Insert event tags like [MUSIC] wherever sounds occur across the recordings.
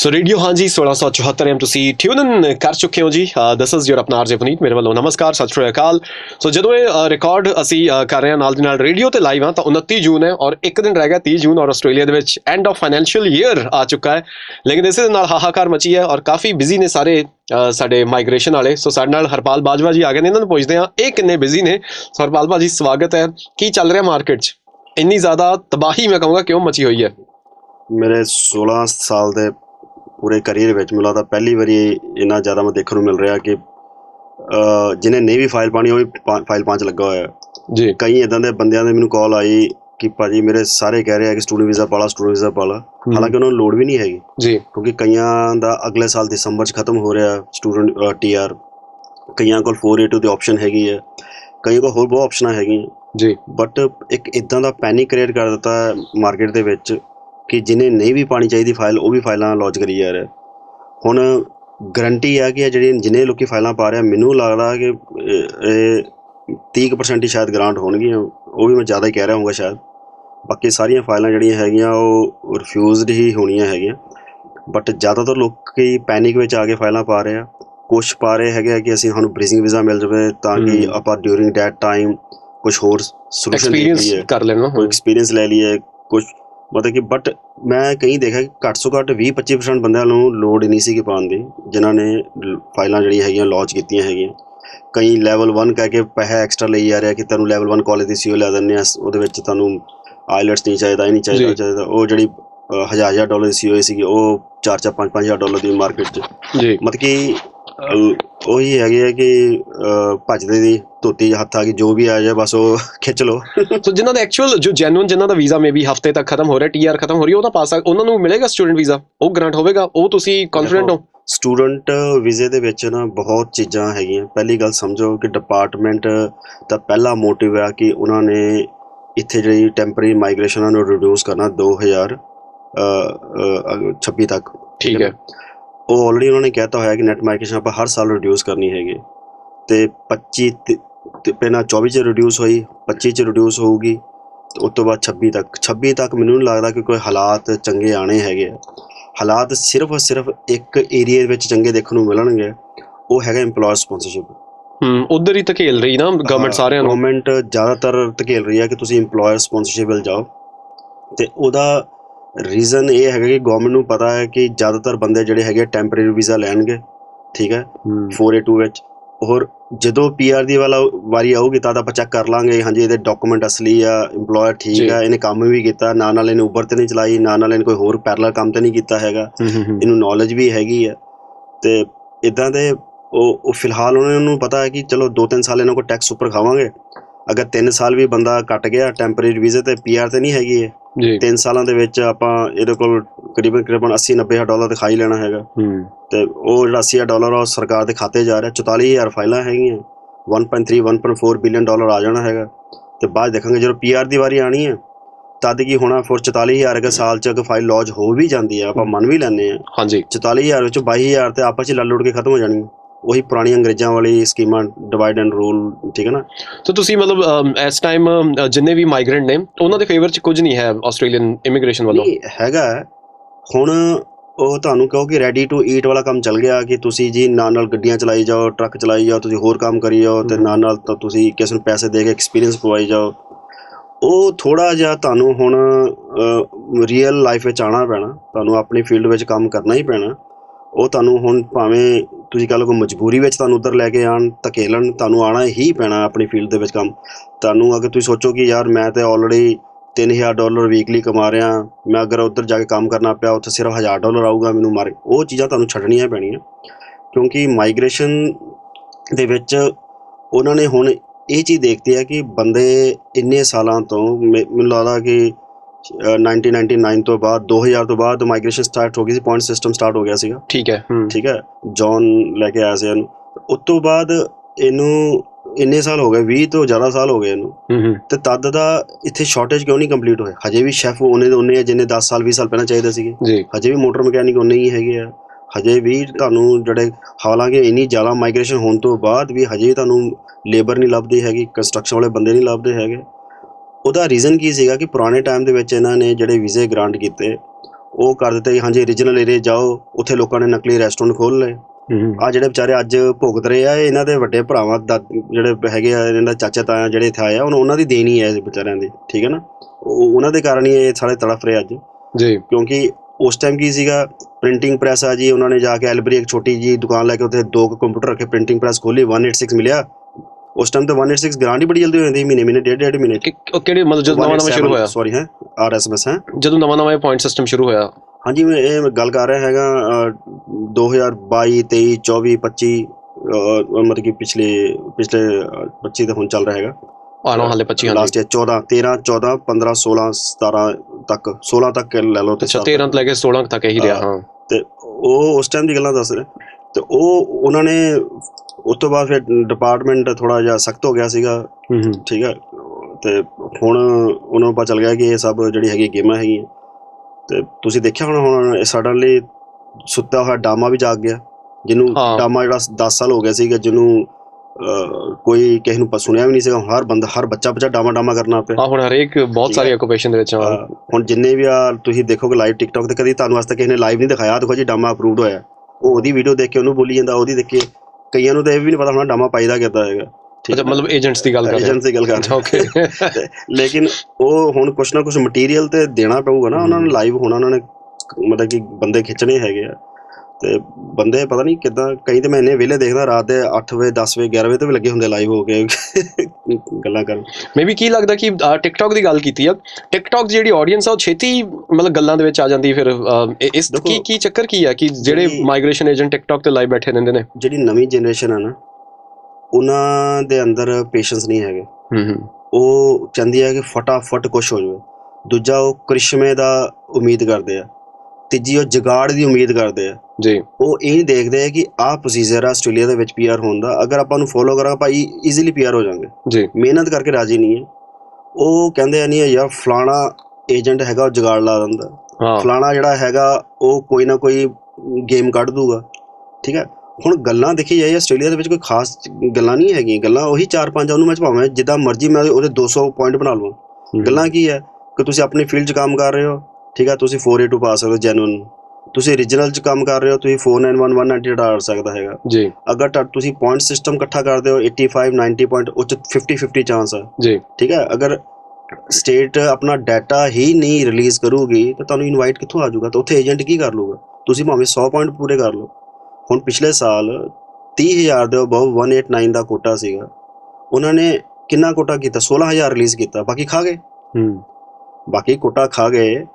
ਸੋ radio ਹਾਂਜੀ 1674 M ਤੁਸੀਂ tune ਇਨ ਕਰ ਚੁੱਕੇ ਹੋ ਜੀ। ਦਿਸ ਇਜ਼ ਯੂਰ ਆਪਣਾ ਆਰਜੇ ਪੁਨੀਤ, ਮੇਰੇ ਵੱਲੋਂ ਨਮਸਕਾਰ, ਸਤਿ ਸ਼੍ਰੀ ਅਕਾਲ। ਸੋ ਜਦੋਂ ਇਹ ਰਿਕਾਰਡ ਅਸੀਂ ਕਰ ਰਹੇ ਹਾਂ ਨਾਲ ਦੀ ਨਾਲ ਰੇਡੀਓ ਤੇ ਲਾਈਵ ਹਾਂ, ਤਾਂ 29 ਜੂਨ ਹੈ ਔਰ ਇੱਕ ਦਿਨ ਰਹਿ ਗਿਆ 30 ਜੂਨ ਔਰ ਆਸਟ੍ਰੇਲੀਆ ਦੇ ਵਿੱਚ ਐਂਡ ਆਫ ਫਾਈਨੈਂਸ਼ੀਅਲ ਈਅਰ ਆ ਚੁੱਕਾ ਹੈ। ਲੇਕਿਨ ਇਸੇ ਦੇ ਨਾਲ ਹਾਹਾਕਾਰ ਮਚੀ ਹੈ ਔਰ ਕਾਫੀ ਬਿਜ਼ੀ ਨੇ ਸਾਰੇ ਸਾਡੇ ਮਾਈਗ੍ਰੇਸ਼ਨ ਵਾਲੇ। ਸੋ ਸਾਡੇ ਨਾਲ ਹਰਪਾਲ ਬਾਜਵਾ ਜੀ ਆ ਗਏ ਨੇ, ਇਹਨਾਂ ਨੂੰ ਪੁੱਛਦੇ ਹਾਂ, ਇਹ ਕਿੰਨੇ ਬਿਜ਼ੀ ਨੇ? ਸੋ ਹਰਪਾਲ ਬਾਜੀ ਸਵਾਗਤ ਹੈ। ਕੀ ਚੱਲ ਰਿਹਾ ਮਾਰਕੀਟ 'ਚ? ਇੰਨੀ ਜ਼ਿਆਦਾ ਤਬਾਹੀ ਮੈਂ ਕਹੂੰਗਾ ਕਿਉਂ ਮਚੀ ਹੋਈ ਹੈ? ਮੇਰੇ 16 ਸਾਲ ਦੇ ਪੂਰੇ ਕੈਰੀਅਰ ਵਿੱਚ ਮੈਨੂੰ ਲੱਗਦਾ ਪਹਿਲੀ ਵਾਰੀ ਇੰਨਾ ਜ਼ਿਆਦਾ ਮੈਂ ਦੇਖਣ ਨੂੰ ਮਿਲ ਰਿਹਾ ਕਿ ਜਿਹਨੇ ਨਹੀਂ ਵੀ ਫਾਈਲ ਪਾਣੀ ਉਹ ਵੀ ਫਾਈਲ ਪਾਉਣ 'ਚ ਲੱਗਾ ਹੋਇਆ। ਜੀ। ਕਈ ਇਦਾਂ ਦੇ ਬੰਦਿਆਂ ਦੇ ਮੈਨੂੰ ਕਾਲ ਆਈ ਕਿ ਭਾਜੀ ਮੇਰੇ ਸਾਰੇ ਕਹਿ ਰਹੇ ਆ ਕਿ ਸਟੂਡੈਂਟ ਵੀਜ਼ਾ ਪਾਲਾ ਸਟੂਡੈਂਟ ਵੀਜ਼ਾ ਪਾਲਾ। ਹਾਲਾਂਕਿ ਉਹਨਾਂ ਨੂੰ ਲੋੜ ਵੀ ਨਹੀਂ ਹੈਗੀ। ਜੀ। ਕਿਉਂਕਿ ਕਈਆਂ ਦਾ ਅਗਲੇ ਸਾਲ ਦਸੰਬਰ 'ਚ ਖਤਮ ਹੋ ਰਿਹਾ ਸਟੂਡੈਂਟ ਟੀਆਰ ਕਈਆਂ ਕੋਲ 482 ਦੀ ਆਪਸ਼ਨ ਹੈਗੀ ਹੈ। ਕਈਆਂ ਕੋਲ ਹੋਰ ਬਹੁਤ ਆਪਸ਼ਨਾਂ ਹੈਗੀਆਂ। ਜੀ। ਬਟ ਇੱਕ ਇਦਾਂ ਦਾ ਪੈਨਿਕ ਕ੍ਰੀਏਟ ਕਰ ਦਿੱਤਾ ਮਾਰਕੀਟ ਦੇ ਵਿੱਚ ਕਿ ਜਿਹਨੇ ਨਹੀਂ ਵੀ ਪਾਣੀ ਚਾਹੀਦੀ ਫਾਈਲ ਉਹ ਵੀ ਫਾਈਲਾਂ ਲੌਂਚ ਕਰੀ ਜਾ ਰਿਹਾ। ਹੁਣ ਗਰੰਟੀ ਹੈ ਕਿ ਜਿਹੜੀ ਜਿੰਨੇ ਲੋਕੀ ਫਾਈਲਾਂ ਪਾ ਰਹੇ ਆ, ਮੈਨੂੰ ਲੱਗਦਾ ਕਿ ਇਹ- ਇਹ 30% ਹੀ ਸ਼ਾਇਦ ਗ੍ਰਾਂਟ ਹੋਣਗੀਆਂ। ਉਹ ਵੀ ਮੈਂ ਜ਼ਿਆਦਾ ਹੀ ਕਹਿ ਰਿਹਾ ਹੋਊਗਾ ਸ਼ਾਇਦ। ਬਾਕੀ ਸਾਰੀਆਂ ਫਾਈਲਾਂ ਜਿਹੜੀਆਂ ਹੈਗੀਆਂ ਉਹ ਰਿਫਿਊਜ਼ਡ ਹੀ ਹੋਣੀਆਂ ਹੈਗੀਆਂ। ਬਟ ਜ਼ਿਆਦਾਤਰ ਲੋਕੀ ਪੈਨਿਕ ਵਿੱਚ ਆ ਕੇ ਫਾਈਲਾਂ ਪਾ ਰਹੇ ਆ। ਕੁਝ ਪਾ ਰਹੇ ਹੈਗੇ ਆ ਕਿ ਅਸੀਂ ਸਾਨੂੰ ਬ੍ਰੀਜ਼ਿੰਗ ਵੀਜ਼ਾ ਮਿਲ ਜਾਵੇ ਤਾਂ ਕਿ। ਆਪਾਂ ਡਿਊਰਿੰਗ ਦੈਟ ਟਾਈਮ ਕੁਝ ਹੋਰ ਸੋਲੂਸ਼ਨ ਐਕਸਪੀਰੀਅੰਸ ਕਰ ਲੈਣਾ ਕੋਈ ਐਕਸਪੀਰੀਅੰਸ ਲੈ ਲਈਏ ਕੁਝ ਮਤਲਬ ਕਿ ਬਟ ਮੈਂ ਕਈ ਦੇਖਿਆ ਕਿ ਘੱਟ ਤੋਂ ਘੱਟ 20-25% ਬੰਦਿਆਂ ਨੂੰ ਲੋਡ ਨਹੀਂ ਸੀ ਕਿ ਪਾਉਣ ਦੀ ਜਿਨ੍ਹਾਂ ਨੇ ਫਾਈਲਾਂ ਜਿਹੜੀਆਂ ਹੈਗੀਆਂ ਲਾਂਚ ਕੀਤੀਆਂ ਹੈਗੀਆਂ। ਕਈ ਲੈਵਲ 1 ਕਹਿ ਕੇ ਪੈਸੇ ਐਕਸਟਰਾ ਲਈ ਜਾ ਰਿਹਾ ਕਿ ਤੁਹਾਨੂੰ ਲੈਵਲ 1 ਕਾਲਜ ਦੀ ਸੀਓ ਲੈ ਦਿੰਦੇ ਆ ਉਹਦੇ ਵਿੱਚ ਤੁਹਾਨੂੰ ਆਈਲੈਟਸ ਨਹੀਂ ਚਾਹੀਦਾ ਇਹ ਨਹੀਂ ਚਾਹੀਦਾ। ਚਾਹੀਦਾ ਉਹ ਜਿਹੜੀ ਹਜ਼ਾਰ ਹਜ਼ਾਰ ਡਾਲਰ ਦੀ ਸੀਓ ਸੀਗੀ ਉਹ 4-4 5-5 ਹਜ਼ਾਰ ਡਾਲਰ ਦੀ ਮਾਰਕੀਟ 'ਚ। ਜੀ। ਮਤਲਬ ਕਿ ਉਹੀ ਹੈਗੇ ਆ ਕਿ ਭੱਜਦੇ ਦੀ ਧੋਤੀ ਹੱਥ ਆ ਗਈ ਜੋ ਵੀ ਆ ਜਾਏ ਬਸ ਉਹ ਖਿੱਚ ਲਓ। ਸੋ ਜਿਨ੍ਹਾਂ ਦਾ ਐਕਚੁਅਲ ਜੋ ਜੈਨੂਇਨ ਜਿਨ੍ਹਾਂ ਦਾ ਵੀਜ਼ਾ ਮੇਬੀ ਹਫ਼ਤੇ ਤੱਕ ਖਤਮ ਹੋ ਰਿਹਾ ਟੀਆਰ ਖਤਮ ਹੋ ਰਹੀ ਹੈ ਉਹ ਤਾਂ ਪਾ ਸਕ ਉਹਨਾਂ ਨੂੰ ਮਿਲੇਗਾ ਸਟੂਡੈਂਟ ਵੀਜ਼ਾ ਉਹ ਗ੍ਰਾਂਟ ਹੋਵੇਗਾ? ਉਹ ਤੁਸੀਂ ਕੌਨਫੀਡੈਂਟ ਹੋ? ਸਟੂਡੈਂਟ ਵੀਜ਼ੇ ਦੇ ਵਿੱਚ ਨਾ ਬਹੁਤ ਚੀਜ਼ਾਂ ਹੈਗੀਆਂ। ਪਹਿਲੀ ਗੱਲ ਸਮਝੋ ਕਿ ਡਿਪਾਰਟਮੈਂਟ ਦਾ ਪਹਿਲਾ ਮੋਟਿਵ ਹੈ ਕਿ ਉਹਨਾਂ ਨੇ ਇੱਥੇ ਜਿਹੜੀ ਟੈਂਪਰੇਰੀ ਮਾਈਗ੍ਰੇਸ਼ਨ ਨੂੰ ਰਿਡਿਊਸ ਕਰਨਾ 2000 ਅ, ਅ, 26 ਤੱਕ। ਠੀਕ ਹੈ। ਉਹ ਆਲਰੇਡੀ ਉਹਨਾਂ ਨੇ ਕਹਿਤਾ ਹੋਇਆ ਕਿ ਨੈਟ ਮਾਈਗ੍ਰੇਸ਼ਨ ਆਪਾਂ ਹਰ ਸਾਲ ਰਿਡਿਊਸ ਕਰਨੀ ਹੈਗੀ। ਤੇ 25 ਤੇ- ਪਹਿਲਾਂ 24 ਚ ਰਿਡਿਊਸ ਹੋਈ 25 ਚ ਰਿਡਿਊਸ ਹੋਊਗੀ ਤੇ ਉਸ ਤੋਂ ਬਾਅਦ 26 ਤੱਕ। 26 ਤੱਕ ਮੈਨੂੰ ਨਹੀਂ ਲੱਗਦਾ ਕਿ ਕੋਈ ਹਾਲਾਤ ਚੰਗੇ ਆਣੇ ਹੈਗੇ ਆ। ਹਾਲਾਤ ਸਿਰਫ ਸਿਰਫ ਇੱਕ ਏਰੀਆ ਵਿੱਚ ਚੰਗੇ ਦੇਖਣ ਨੂੰ ਮਿਲਣਗੇ ਉਹ ਹੈਗਾ EMPLOYER ਸਪਾਂਸਰਸ਼ਿਪ ਹਮ ਉਧਰ ਹੀ ਧਕੇਲ ਰਹੀ ਨਾ ਗਵਰਨਮੈਂਟ ਸਾਰਿਆਂ ਨੂੰ। ਗਵਰਨਮੈਂਟ ਜ਼ਿਆਦਾਤਰ ਧਕੇਲ ਰਹੀ ਹੈ ਕਿ ਤੁਸੀਂ EMPLOYER ਸਪਾਂਸਰਸ਼ਿਪ ਵੱਲ ਜਾਓ। ਤੇ ਉਹਦਾ ਰੀਜ਼ਨ ਇਹ ਹੈਗਾ ਕਿ ਗਵਰਨਮੈਂਟ ਨੂੰ ਪਤਾ ਹੈ ਕਿ ਜ਼ਿਆਦਾਤਰ ਬੰਦੇ ਜਿਹੜੇ ਹੈਗੇ ਟੈਂਪਰੇਰੀ ਵੀਜ਼ਾ ਲੈਣਗੇ ਠੀਕ ਹੈ? ਹਮ, 482 ਵਿੱਚ ਔਰ ਜਦੋਂ ਪੀਆਰ ਦੀ ਵਾਲਾ ਵਾਰੀ ਆਊਗੀ ਤਾਂ ਆਪਾਂ ਚੈੱਕ ਕਰ ਲਾਂਗੇ ਹਾਂਜੀ ਇਹਦੇ ਡਾਕੂਮੈਂਟ ਅਸਲੀ ਆ EMPLOYER। ਠੀਕ ਆ ਇਹਨੇ ਕੰਮ ਵੀ ਕੀਤਾ ਨਾਲ ਨਾਲ ਇਹਨੇ ਉਬਰ ਤੇ ਨਹੀਂ ਚਲਾਈ ਨਾਲ ਨਾਲ ਇਹਨੇ ਕੋਈ ਹੋਰ ਪੈਰਲਲ ਕੰਮ ਤੇ ਨਹੀਂ ਕੀਤਾ ਹੈਗਾ। ਇਹਨੂੰ ਨੌਲੇਜ ਵੀ ਹੈਗੀ ਹੈ ਤੇ ਇਦਾਂ ਦੇ ਉਹ ਉਹ ਫਿਲਹਾਲ ਉਹਨਾਂ ਨੂੰ ਪਤਾ ਹੈ ਕਿ ਚਲੋ 2-3 ਸਾਲ ਇਹਨਾਂ ਕੋਲ ਟੈਕਸ ਉੱਪਰ ਖਾਵਾਂਗੇ। ਅਗਰ 3 ਸਾਲ ਵੀ ਬੰਦਾ ਕੱਟ ਗਿਆ ਟੈਂਪਰੇਰੀ ਵੀਜ਼ੇ ਤੇ ਪੀਆਰ ਤੇ ਨਹੀਂ ਹੈਗੀ ਇਹ। ਜੀ। 3 ਸਾਲਾਂ ਦੇ ਵਿੱਚ ਆਪਾਂ ਇਹਦੇ ਕੋਲ ਕਰੀਬਨ ਕਰੀਬਨ 80-90 ਹਜ਼ਾਰ ਡਾਲਰ ਦਿਖਾਈ ਲੈਣਾ ਹੈਗਾ। ਹਮ, ਤੇ ਉਹ ਜਿਹੜਾ 80 ਹਜ਼ਾਰ ਡਾਲਰ ਆ ਉਹ ਸਰਕਾਰ ਦੇ ਖਾਤੇ ਜਾ ਰਿਹਾ। 44000 ਫਾਈਲਾਂ ਹੈਗੀਆਂ। 1.3 1.4 ਬਿਲੀਅਨ ਡਾਲਰ ਆ ਜਾਣਾ ਹੈਗਾ। ਤੇ ਬਾਅਦ ਦੇਖਾਂਗੇ ਜਦੋਂ ਪੀਆਰ ਦੀ ਵਾਰੀ ਆਣੀ ਹੈ ਤਦ ਕੀ ਹੋਣਾ? ਫਿਰ 44000 ਅਗਰ ਸਾਲ ਚ ਅਗਰ ਫਾਈਲ ਲੌਜ ਹੋ ਵੀ ਜਾਂਦੀ ਹੈ ਆਪਾਂ ਮੰਨ ਵੀ ਲੈਂਦੇ ਆ। ਹਾਂਜੀ। 44000 ਵਿੱਚ 22000 ਤੇ ਆਪਸ ਚ ਲੱਲ ਲੁੱਟ ਕੇ ਖਤਮ ਹੋ ਜਾਣੀ ਉਹੀ ਪੁਰਾਣੀ ਅੰਗਰੇਜ਼ਾਂ ਵਾਲੀ ਸਕੀਮਾਂ ਡਿਵਾਈਡ ਐਂਡ ਰੂਲ ਠੀਕ ਹੈ ਨਾ ਸੋ ਤੁਸੀਂ ਮਤਲਬ ਇਸ ਟਾਈਮ ਜਿੰਨੇ ਵੀ ਮਾਈਗ੍ਰੈਂਟ ਨੇ ਉਹਨਾਂ ਦੇ ਫੇਵਰ ਚ ਕੁਝ ਨਹੀਂ ਹੈ ਆਸਟ੍ਰੇਲੀਅਨ ਇਮੀਗ੍ਰੇਸ਼ਨ ਵੱਲੋਂ ਹੈਗਾ। ਹੁਣ ਉਹ ਤੁਹਾਨੂੰ ਕਹੋ ਕਿ ਰੈਡੀ ਟੂ ਈਟ ਵਾਲਾ ਕੰਮ ਚੱਲ ਗਿਆ ਕਿ ਤੁਸੀਂ ਜੀ ਨਾਲ ਨਾਲ ਗੱਡੀਆਂ ਚਲਾਈ ਜਾਓ ਟਰੱਕ ਚਲਾਈ ਜਾਓ ਤੁਸੀਂ ਹੋਰ ਕੰਮ ਕਰੀ ਜਾਓ ਤੇ। ਨਾਲ ਨਾਲ ਤਾਂ ਤੁਸੀਂ ਕਿਸੇ ਨੂੰ ਪੈਸੇ ਦੇ ਕੇ ਐਕਸਪੀਰੀਅੰਸ ਪਵਾਈ ਜਾਓ ਉਹ ਥੋੜਾ ਜਿਹਾ ਤੁਹਾਨੂੰ ਹੁਣ ਰੀਅਲ ਲਾਈਫ ਵਿੱਚ ਆਉਣਾ ਪੈਣਾ ਤੁਹਾਨੂੰ ਆਪਣੀ ਫੀਲਡ ਵਿੱਚ ਕੰਮ ਕਰਨਾ ਹੀ ਪੈਣਾ ਉਹ ਤੁਹਾਨੂੰ ਹੁਣ ਭਾਵੇਂ ਤੁਸੀਂ ਕਹ ਲਓ ਕੋਈ ਮਜਬੂਰੀ ਵਿੱਚ ਤੁਹਾਨੂੰ ਉੱਧਰ ਲੈ ਕੇ ਆਣ ਧਕੇਲਣ, ਤੁਹਾਨੂੰ ਆਣਾ ਹੀ ਪੈਣਾ ਆਪਣੀ ਫੀਲਡ ਦੇ ਵਿੱਚ ਕੰਮ। ਤੁਹਾਨੂੰ ਅਗਰ ਤੁਸੀਂ ਸੋਚੋ ਕਿ ਯਾਰ ਮੈਂ ਤੇ ਆਲਰੇਡੀ 3000 ਡਾਲਰ ਵੀਕਲੀ ਕਮਾ ਰਿਹਾ, ਮੈਂ ਅਗਰ ਉੱਧਰ ਜਾ ਕੇ ਕੰਮ ਕਰਨਾ ਪਿਆ, ਉੱਥੇ ਸਿਰਫ 1000 ਡਾਲਰ ਆਊਗਾ ਮੈਨੂੰ ਮਾਰ, ਉਹ ਚੀਜ਼ਾਂ ਤੁਹਾਨੂੰ ਛੱਡਣੀਆਂ ਪੈਣੀਆਂ। ਕਿਉਂਕਿ ਮਾਈਗ੍ਰੇਸ਼ਨ ਦੇ ਵਿੱਚ ਉਹਨਾਂ ਨੇ ਹੁਣ ਇਹ ਚੀਜ਼ ਦੇਖਤੀ ਹੈ ਕਿ ਬੰਦੇ ਇੰਨੇ ਸਾਲਾਂ ਤੋਂ ਮੈਨੂੰ ਲੱਗਦਾ ਕਿ 1999 ਤੋਂ ਬਾਅਦ 2000 ਤੋਂ ਬਾਅਦ ਮਾਈਗ੍ਰੇਸ਼ਨ ਸਟਾਰਟ ਹੋ ਗਈ ਸੀ ਪੁਆਇੰਟ ਸਿਸਟਮ ਸਟਾਰਟ ਹੋ ਗਿਆ ਸੀਗਾ। ਠੀਕ ਹੈ। ਠੀਕ ਹੈ? ਜੌਨ ਲੈ ਕੇ ਆਇਆ ਸੀ ਇਹਨੂੰ। ਉਸ ਤੋਂ ਬਾਅਦ ਇਹਨੂੰ ਇੰਨੇ ਸਾਲ ਹੋ ਗਏ 20 ਤੋਂ ਜ਼ਿਆਦਾ ਸਾਲ ਹੋ ਗਏ ਇਹਨੂੰ। ਤੇ ਤਦ ਦਾ ਇੱਥੇ ਸ਼ਾਰਟੇਜ ਕਿਉਂ ਨਹੀਂ ਕੰਪਲੀਟ ਹੋਇਆ? ਹਜੇ ਵੀ ਸ਼ੈਫ ਉਹਨੇ ਉਹਨੇ ਆ ਜਿੰਨੇ 10 ਸਾਲ 20 ਸਾਲ ਪਹਿਲਾਂ ਚਾਹੀਦੇ ਸੀਗੇ। ਹਜੇ ਵੀ ਮੋਟਰ ਮਕੈਨਿਕ ਉਹਨੇ ਹੀ ਹੈਗੇ ਆ। ਹਜੇ ਵੀ ਤੁਹਾਨੂੰ ਜਿਹੜੇ ਹਾਲਾਂਕਿ ਇੰਨੀ ਜ਼ਿਆਦਾ ਮਾਈਗ੍ਰੇਸ਼ਨ ਹੋਣ ਤੋਂ ਬਾਅਦ ਵੀ ਹਜੇ ਤੁਹਾਨੂੰ ਲੇਬਰ ਨਹੀਂ ਲੱਭਦੀ ਹੈਗੀ ਕੰਸਟਰਕਸ਼ਨ ਵਾਲੇ ਬੰਦੇ ਨਹੀਂ ਲੱਭਦੇ ਹੈਗੇ। ਉਹਦਾ ਰੀਜ਼ਨ ਕੀ ਸੀਗਾ ਕਿ ਪੁਰਾਣੇ ਟਾਈਮ ਦੇ ਵਿੱਚ ਇਹਨਾਂ ਨੇ ਜਿਹੜੇ ਵੀਜ਼ੇ ਗ੍ਰਾਂਟ ਕੀਤੇ ਉਹ ਕਰ ਦਿੱਤਾ ਹਾਂਜੀ ਰੀਜਨਲ ਏਰੀਆ ਜਾਓ ਉੱਥੇ ਲੋਕਾਂ ਨੇ ਨਕਲੀ ਰੈਸਟੋਰੈਂਟ ਖੋਲ ਲਏ। ਆ ਜਿਹੜੇ ਵਿਚਾਰੇ ਅੱਜ ਭੁਗਤ ਰਹੇ ਆ ਇਹ ਇਹਨਾਂ ਦੇ ਵੱਡੇ ਭਰਾਵਾਂ ਦਾ ਜਿਹੜੇ ਹੈਗੇ ਆ ਇਹਨਾਂ ਦਾ ਚਾਚਾ ਤਾਇਆ ਜਿਹੜੇ ਇੱਥੇ ਆਏ ਆ ਉਹਨਾਂ- ਦੀ ਦੇਣੀ ਹੈ ਇਹ ਵਿਚਾਰਿਆਂ ਦੀ ਠੀਕ ਹੈ ਨਾ? ਉਹ- ਉਹਨਾਂ ਦੇ ਕਾਰਨ ਹੀ ਇਹ ਸਾਰੇ ਤੜਫ ਰਹੇ ਅੱਜ। ਜੀ। ਕਿਉਂਕਿ ਉਸ ਟਾਈਮ ਕੀ ਸੀਗਾ ਪ੍ਰਿੰਟਿੰਗ ਪ੍ਰੈਸ ਆ ਜੀ ਉਹਨਾਂ ਨੇ ਜਾ ਕੇ ਐਲਬਰੀ ਇੱਕ ਛੋਟੀ ਜੀ ਦੁਕਾਨ ਲੈ ਕੇ ਉੱਥੇ ਦੋ ਕੁ ਕੰਪਿਊਟਰ ਰੱਖੇ ਪ੍ਰਿੰਟਿੰਗ ਪ੍ਰੈਸ ਖੋਲੀ 186 ਮਿਲਿਆ। ਉਸ ਟਾਈਮ ਤੇ 186 ਗ੍ਰਾਂਟ ਹੀ ਬੜੀ ਜਲਦੀ ਹੋ ਜਾਂਦੀ ਸੀ, ਮਹੀਨੇ ਮਹੀਨੇ ਡੇਢ ਡੇਢ ਮਹੀਨੇ। ਕਿ ਉਹ ਕਿਹੜੇ ਮਤਲਬ ਜਦੋਂ ਨਵਾਂ ਨਵਾਂ ਸ਼ੁਰੂ ਹੋਇਆ? ਸੌਰੀ ਹੈ? ਆਰਐਸਐਸ ਹੈ? ਜਦੋਂ ਨਵਾਂ ਨਵਾਂ ਪੁਆਇੰਟ ਸਿਸਟਮ ਸ਼ੁਰੂ ਹੋਇਆ? ਹਾਂਜੀ ਮੈਂ ਇਹ ਗੱਲ ਕਰ ਰਿਹਾ ਹੈਗਾ ਅ, 2022 23 24 25 ਅ, ਮਤਲਬ ਕਿ ਪਿਛਲੇ ਪਿਛਲੇ ਅ, 25 ਤੇ ਹੁਣ ਚੱਲ ਰਿਹਾ ਹੈਗਾ। ਆਣੋ ਹਾਲੇ 25 ਹਾਂ ਲਾਸਟ 14 13 14 15 16 17 ਤੱਕ 16 ਤੱਕ ਲੈ ਲਓ ਤੇ ਅੱਛਾ 17 13 ਤੋਂ ਲੈ ਕੇ 16 ਤੱਕ ਇਹੀ ਰਿਹਾ ਹਾਂ। ਤੇ ਉਹ ਉਸ ਟਾਈਮ ਦੀ ਗੱਲਾਂ ਦੱਸ ਰਹੇ। ਤੇ ਉਹ ਉਹਨਾਂ ਨੇ ਉਸ ਤੋਂ ਬਾਅਦ ਫਿਰ ਡਿਪਾਰਟਮੈਂਟ ਥੋੜਾ ਜਿਹਾ ਸਖਤ ਹੋ ਗਿਆ ਸੀਗਾ। ਹੂੰ ਹੂੰ। ਠੀਕ ਹੈ। ਤੇ ਹੁਣ ਉਹਨਾਂ ਨੂੰ ਪਤਾ ਚੱਲ ਗਿਆ ਕਿ ਇਹ ਸਭ ਜਿਹੜੀ ਹੈਗੀ ਗੇਮਾਂ ਹੈਗੀਆਂ। ਤੇ ਤੁਸੀਂ ਦੇਖਿਆ ਹੋਣਾ ਹੁਣ ਸਡਨਲੀ ਸੁੱਤਾ ਹੋਇਆ ਡਾਮਾ ਵੀ ਜਾਗ ਗਿਆ ਜਿਹਨੂੰ ਹਾਂ। ਡਾਮਾ ਜਿਹੜਾ 10 ਸਾਲ ਹੋ ਗਿਆ ਸੀਗਾ ਜਿਹਨੂੰ ਕੋਈ ਕਿਸੇ ਨੂੰ ਸੁਣਿਆ ਵੀ ਨਹੀਂ ਸੀਗਾ। ਹਰ ਬੰਦਾ ਹਰ ਬੱਚਾ ਬੱਚਾ ਡਾਮਾ ਡਾਮਾ ਕਰਨਾ ਪਿਆ। ਆ ਹੁਣ ਹਰੇਕ ਬਹੁਤ ਸਾਰੀ ਹੈ। ਆਕੂਪੇਸ਼ਨ ਦੇ ਵਿੱਚ ਹਾਂ ਹੁਣ ਜਿੰਨੇ ਵੀ ਆ ਤੁਸੀਂ ਦੇਖੋਗੇ ਲਾਈਵ ਟਿਕਟੌਕ ਤੇ ਕਦੀ ਤੁਹਾਨੂੰ ਅੱਜ ਤੱਕ ਕਿਸੇ ਨੇ ਲਾਈਵ ਨਹੀਂ ਦਿਖਾਇਆ ਦੇਖੋ ਜੀ ਡਾਮਾ ਅਪਰੂਵਡ ਹੋਇਆ। ਉਹ ਉਹਦੀ ਵੀਡੀਓ ਦੇਖ ਕੇ ਉਹਨੂੰ ਬੋਲੀ ਜਾਂਦਾ ਉਹਦੀ ਦੇਖ ਕੇ ਕਈਆਂ ਨੂੰ ਤਾਂ ਇਹ ਵੀ ਨਹੀਂ ਪਤਾ ਹੋਣਾ ਡਾਮਾ ਪਾਈਦਾ ਕਿੱਦਾਂ ਹੈਗਾ। ਅੱਛਾ ਮਤਲਬ ਏਜੰਟਸ ਦੀ ਗੱਲ ਕਰ ਰਹੇ ਏਜੰਟ ਦੀ ਗੱਲ ਕਰ ਰਹੇ ਓਕੇ ਲੇਕਿਨ ਉਹ ਹੁਣ ਕੁਛ ਨਾ ਕੁਛ ਮਟੀਰੀਅਲ ਤੇ ਦੇਣਾ ਪਊਗਾ ਨਾ ਉਹਨਾਂ ਨੂੰ ਲਾਈਵ ਹੋਣਾ ਉਹਨਾਂ ਨੇ ਮਤਲਬ ਕਿ ਬੰਦੇ ਖਿੱਚਣੇ ਹੈਗੇ ਆ। ਤੇ ਬੰਦੇ ਪਤਾ ਨਹੀਂ ਕਿਦਾਂ ਕਈ ਤੇ ਮੈਂ ਇੰਨੇ ਵਿਹਲੇ ਦੇਖਦਾ ਰਾਤ ਦੇ 8 ਵਜੇ 10 ਵਜੇ 11 ਵਜੇ ਤੇ ਵੀ ਲੱਗੇ ਹੁੰਦੇ ਲਾਈਵ ਹੋ ਕੇ [LAUGHS] ਗੱਲਾਂ ਕਰਨ। ਮੇ ਵੀ ਕੀ ਲੱਗਦਾ ਕਿ ਟਿਕਟੌਕ ਦੀ ਗੱਲ ਕੀਤੀ ਆ। ਟਿਕਟੌਕ ਜਿਹੜੀ ਆਡੀਅנס ਆ ਉਹ ਛੇਤੀ ਮਤਲਬ ਗੱਲਾਂ ਦੇ ਵਿੱਚ ਆ ਜਾਂਦੀ ਫਿਰ ਇਸ ਕੀ ਕੀ ਚੱਕਰ ਕੀ ਆ ਕਿ ਜਿਹੜੇ ਮਾਈਗ੍ਰੇਸ਼ਨ ਏਜੰਟ ਟਿਕਟੌਕ ਤੇ ਲਾਈਵ ਬੈਠੇ ਰਹਿੰਦੇ ਨੇ? ਜਿਹੜੀ ਨਵੀਂ ਜਨਰੇਸ਼ਨ ਆ ਨਾ ਉਹਨਾਂ ਦੇ ਅੰਦਰ ਪੇਸ਼ੈਂਸ ਨਹੀਂ ਹੈਗੇ। ਹੂੰ ਹੂੰ। ਉਹ ਚਾਹੁੰਦੀ ਹੈ ਕਿ ਫਟਾਫਟ ਕੁਛ ਹੋ ਜਾਵੇ। ਦੂਜਾ ਉਹ ਕ੍ਰਿਸ਼ਮੇ ਦਾ ਉਮੀਦ ਕਰਦੇ ਆ। ਤੀਜੀ ਉਹ ਜਗਾੜ ਦੀ ਉਮੀਦ ਕਰਦੇ ਆ। ਜੀ। ਉਹ ਇਹ ਨਹੀਂ ਦੇਖਦੇ ਕਿ ਆਹ ਪ੍ਰੋਸੀਜਰ ਆ ਆਸਟ੍ਰੇਲੀਆ ਦੇ ਵਿੱਚ ਪੀਆਰ ਹੋਣ ਦਾ। ਅਗਰ ਆਪਾਂ ਨੂੰ ਫੋਲੋ ਕਰਾਂਗੇ ਭਾਈ ਈਜ਼ੀਲੀ ਪੀਆਰ ਹੋ ਜਾਵਾਂਗੇ ਜੀ। ਮਿਹਨਤ ਕਰਕੇ ਰਾਜੀ ਨਹੀਂ ਹੈ। ਉਹ ਕਹਿੰਦੇ ਆ ਨਹੀਂ ਯਾਰ ਫਲਾਣਾ ਏਜੰਟ ਹੈਗਾ ਉਹ ਜਗਾੜ ਲਾ ਦਿੰਦਾ। ਫਲਾਣਾ ਜਿਹੜਾ ਹੈਗਾ ਉਹ ਕੋਈ ਨਾ ਕੋਈ ਗੇਮ ਕੱਢ ਦੂਗਾ। ਠੀਕ ਹੈ? ਹੁਣ ਗੱਲਾਂ ਦੇਖੀ ਜਾਏ ਆਸਟ੍ਰੇਲੀਆ ਦੇ ਵਿੱਚ ਕੋਈ ਖਾਸ ਗੱਲਾਂ ਨਹੀਂ ਹੈਗੀਆਂ। ਗੱਲਾਂ ਉਹੀ 4-5 ਉਹਨੂੰ ਮੈਂ ਭਾਵੇਂ ਜਿੱਦਾਂ ਮਰਜ਼ੀ ਮੈਂ ਉਹਦੇ 200 ਪੁਆਇੰਟ ਬਣਾ ਲਵਾਂ। ਗੱਲਾਂ ਕੀ ਹੈ? ਕਿ ਤੁਸੀਂ ਆਪਣੀ ਫੀਲਡ 'ਚ ਕੰਮ ਕਰ ਰਹੇ ਹੋ ਠੀਕ ਹੈ ਤੁਸੀਂ 482 ਪਾ ਸਕਦੇ ਹੋ ਜੈਨੂਨ ਤੁਸੀਂ ਰੀਜਨਲ 'ਚ ਕੰਮ ਕਰ ਰਹੇ ਹੋ ਤੁਸੀਂ 491 190 ਡਾਲ ਸਕਦਾ ਹੈਗਾ। ਜੀ। ਅਗਰ ਤਾਂ ਤੁਸੀਂ ਪੁਆਇੰਟ ਸਿਸਟਮ ਇਕੱਠਾ ਕਰਦੇ ਹੋ 85 90 ਪੁਆਇੰਟ ਉਹ 'ਚ 50 50 ਚਾਂਸ ਹੈ ਜੀ। ਠੀਕ ਹੈ ਅਗਰ ਸਟੇਟ ਆਪਣਾ ਡਾਟਾ ਹੀ ਨਹੀਂ ਰਿਲੀਜ਼ ਕਰੂਗੀ ਤਾਂ ਤੁਹਾਨੂੰ ਇਨਵਾਈਟ ਕਿੱਥੋਂ ਆ ਜਾਊਗਾ? ਤਾਂ ਉੱਥੇ ਏਜੰਟ ਕੀ ਕਰ ਲੂਗਾ ਤੁਸੀਂ ਭਾਵੇਂ 100 ਪੁਆਇੰਟ ਪੂਰੇ ਕਰ ਲਓ। ਹੁਣ ਪਿਛਲੇ ਸਾਲ 30000 ਦੇ ਅਬਵ 189 ਦਾ ਕੋਟਾ ਸੀਗਾ। ਉਹਨਾਂ ਨੇ ਕਿੰਨਾ ਕੋਟਾ ਕੀਤਾ? 16000 ਰਿਲੀਜ਼ ਕੀਤਾ। ਬਾਕੀ ਖਾ ਗਏ? ਹੂੰ। ਬਾਕੀ ਕੋਟਾ ਖਾ ਗਏ।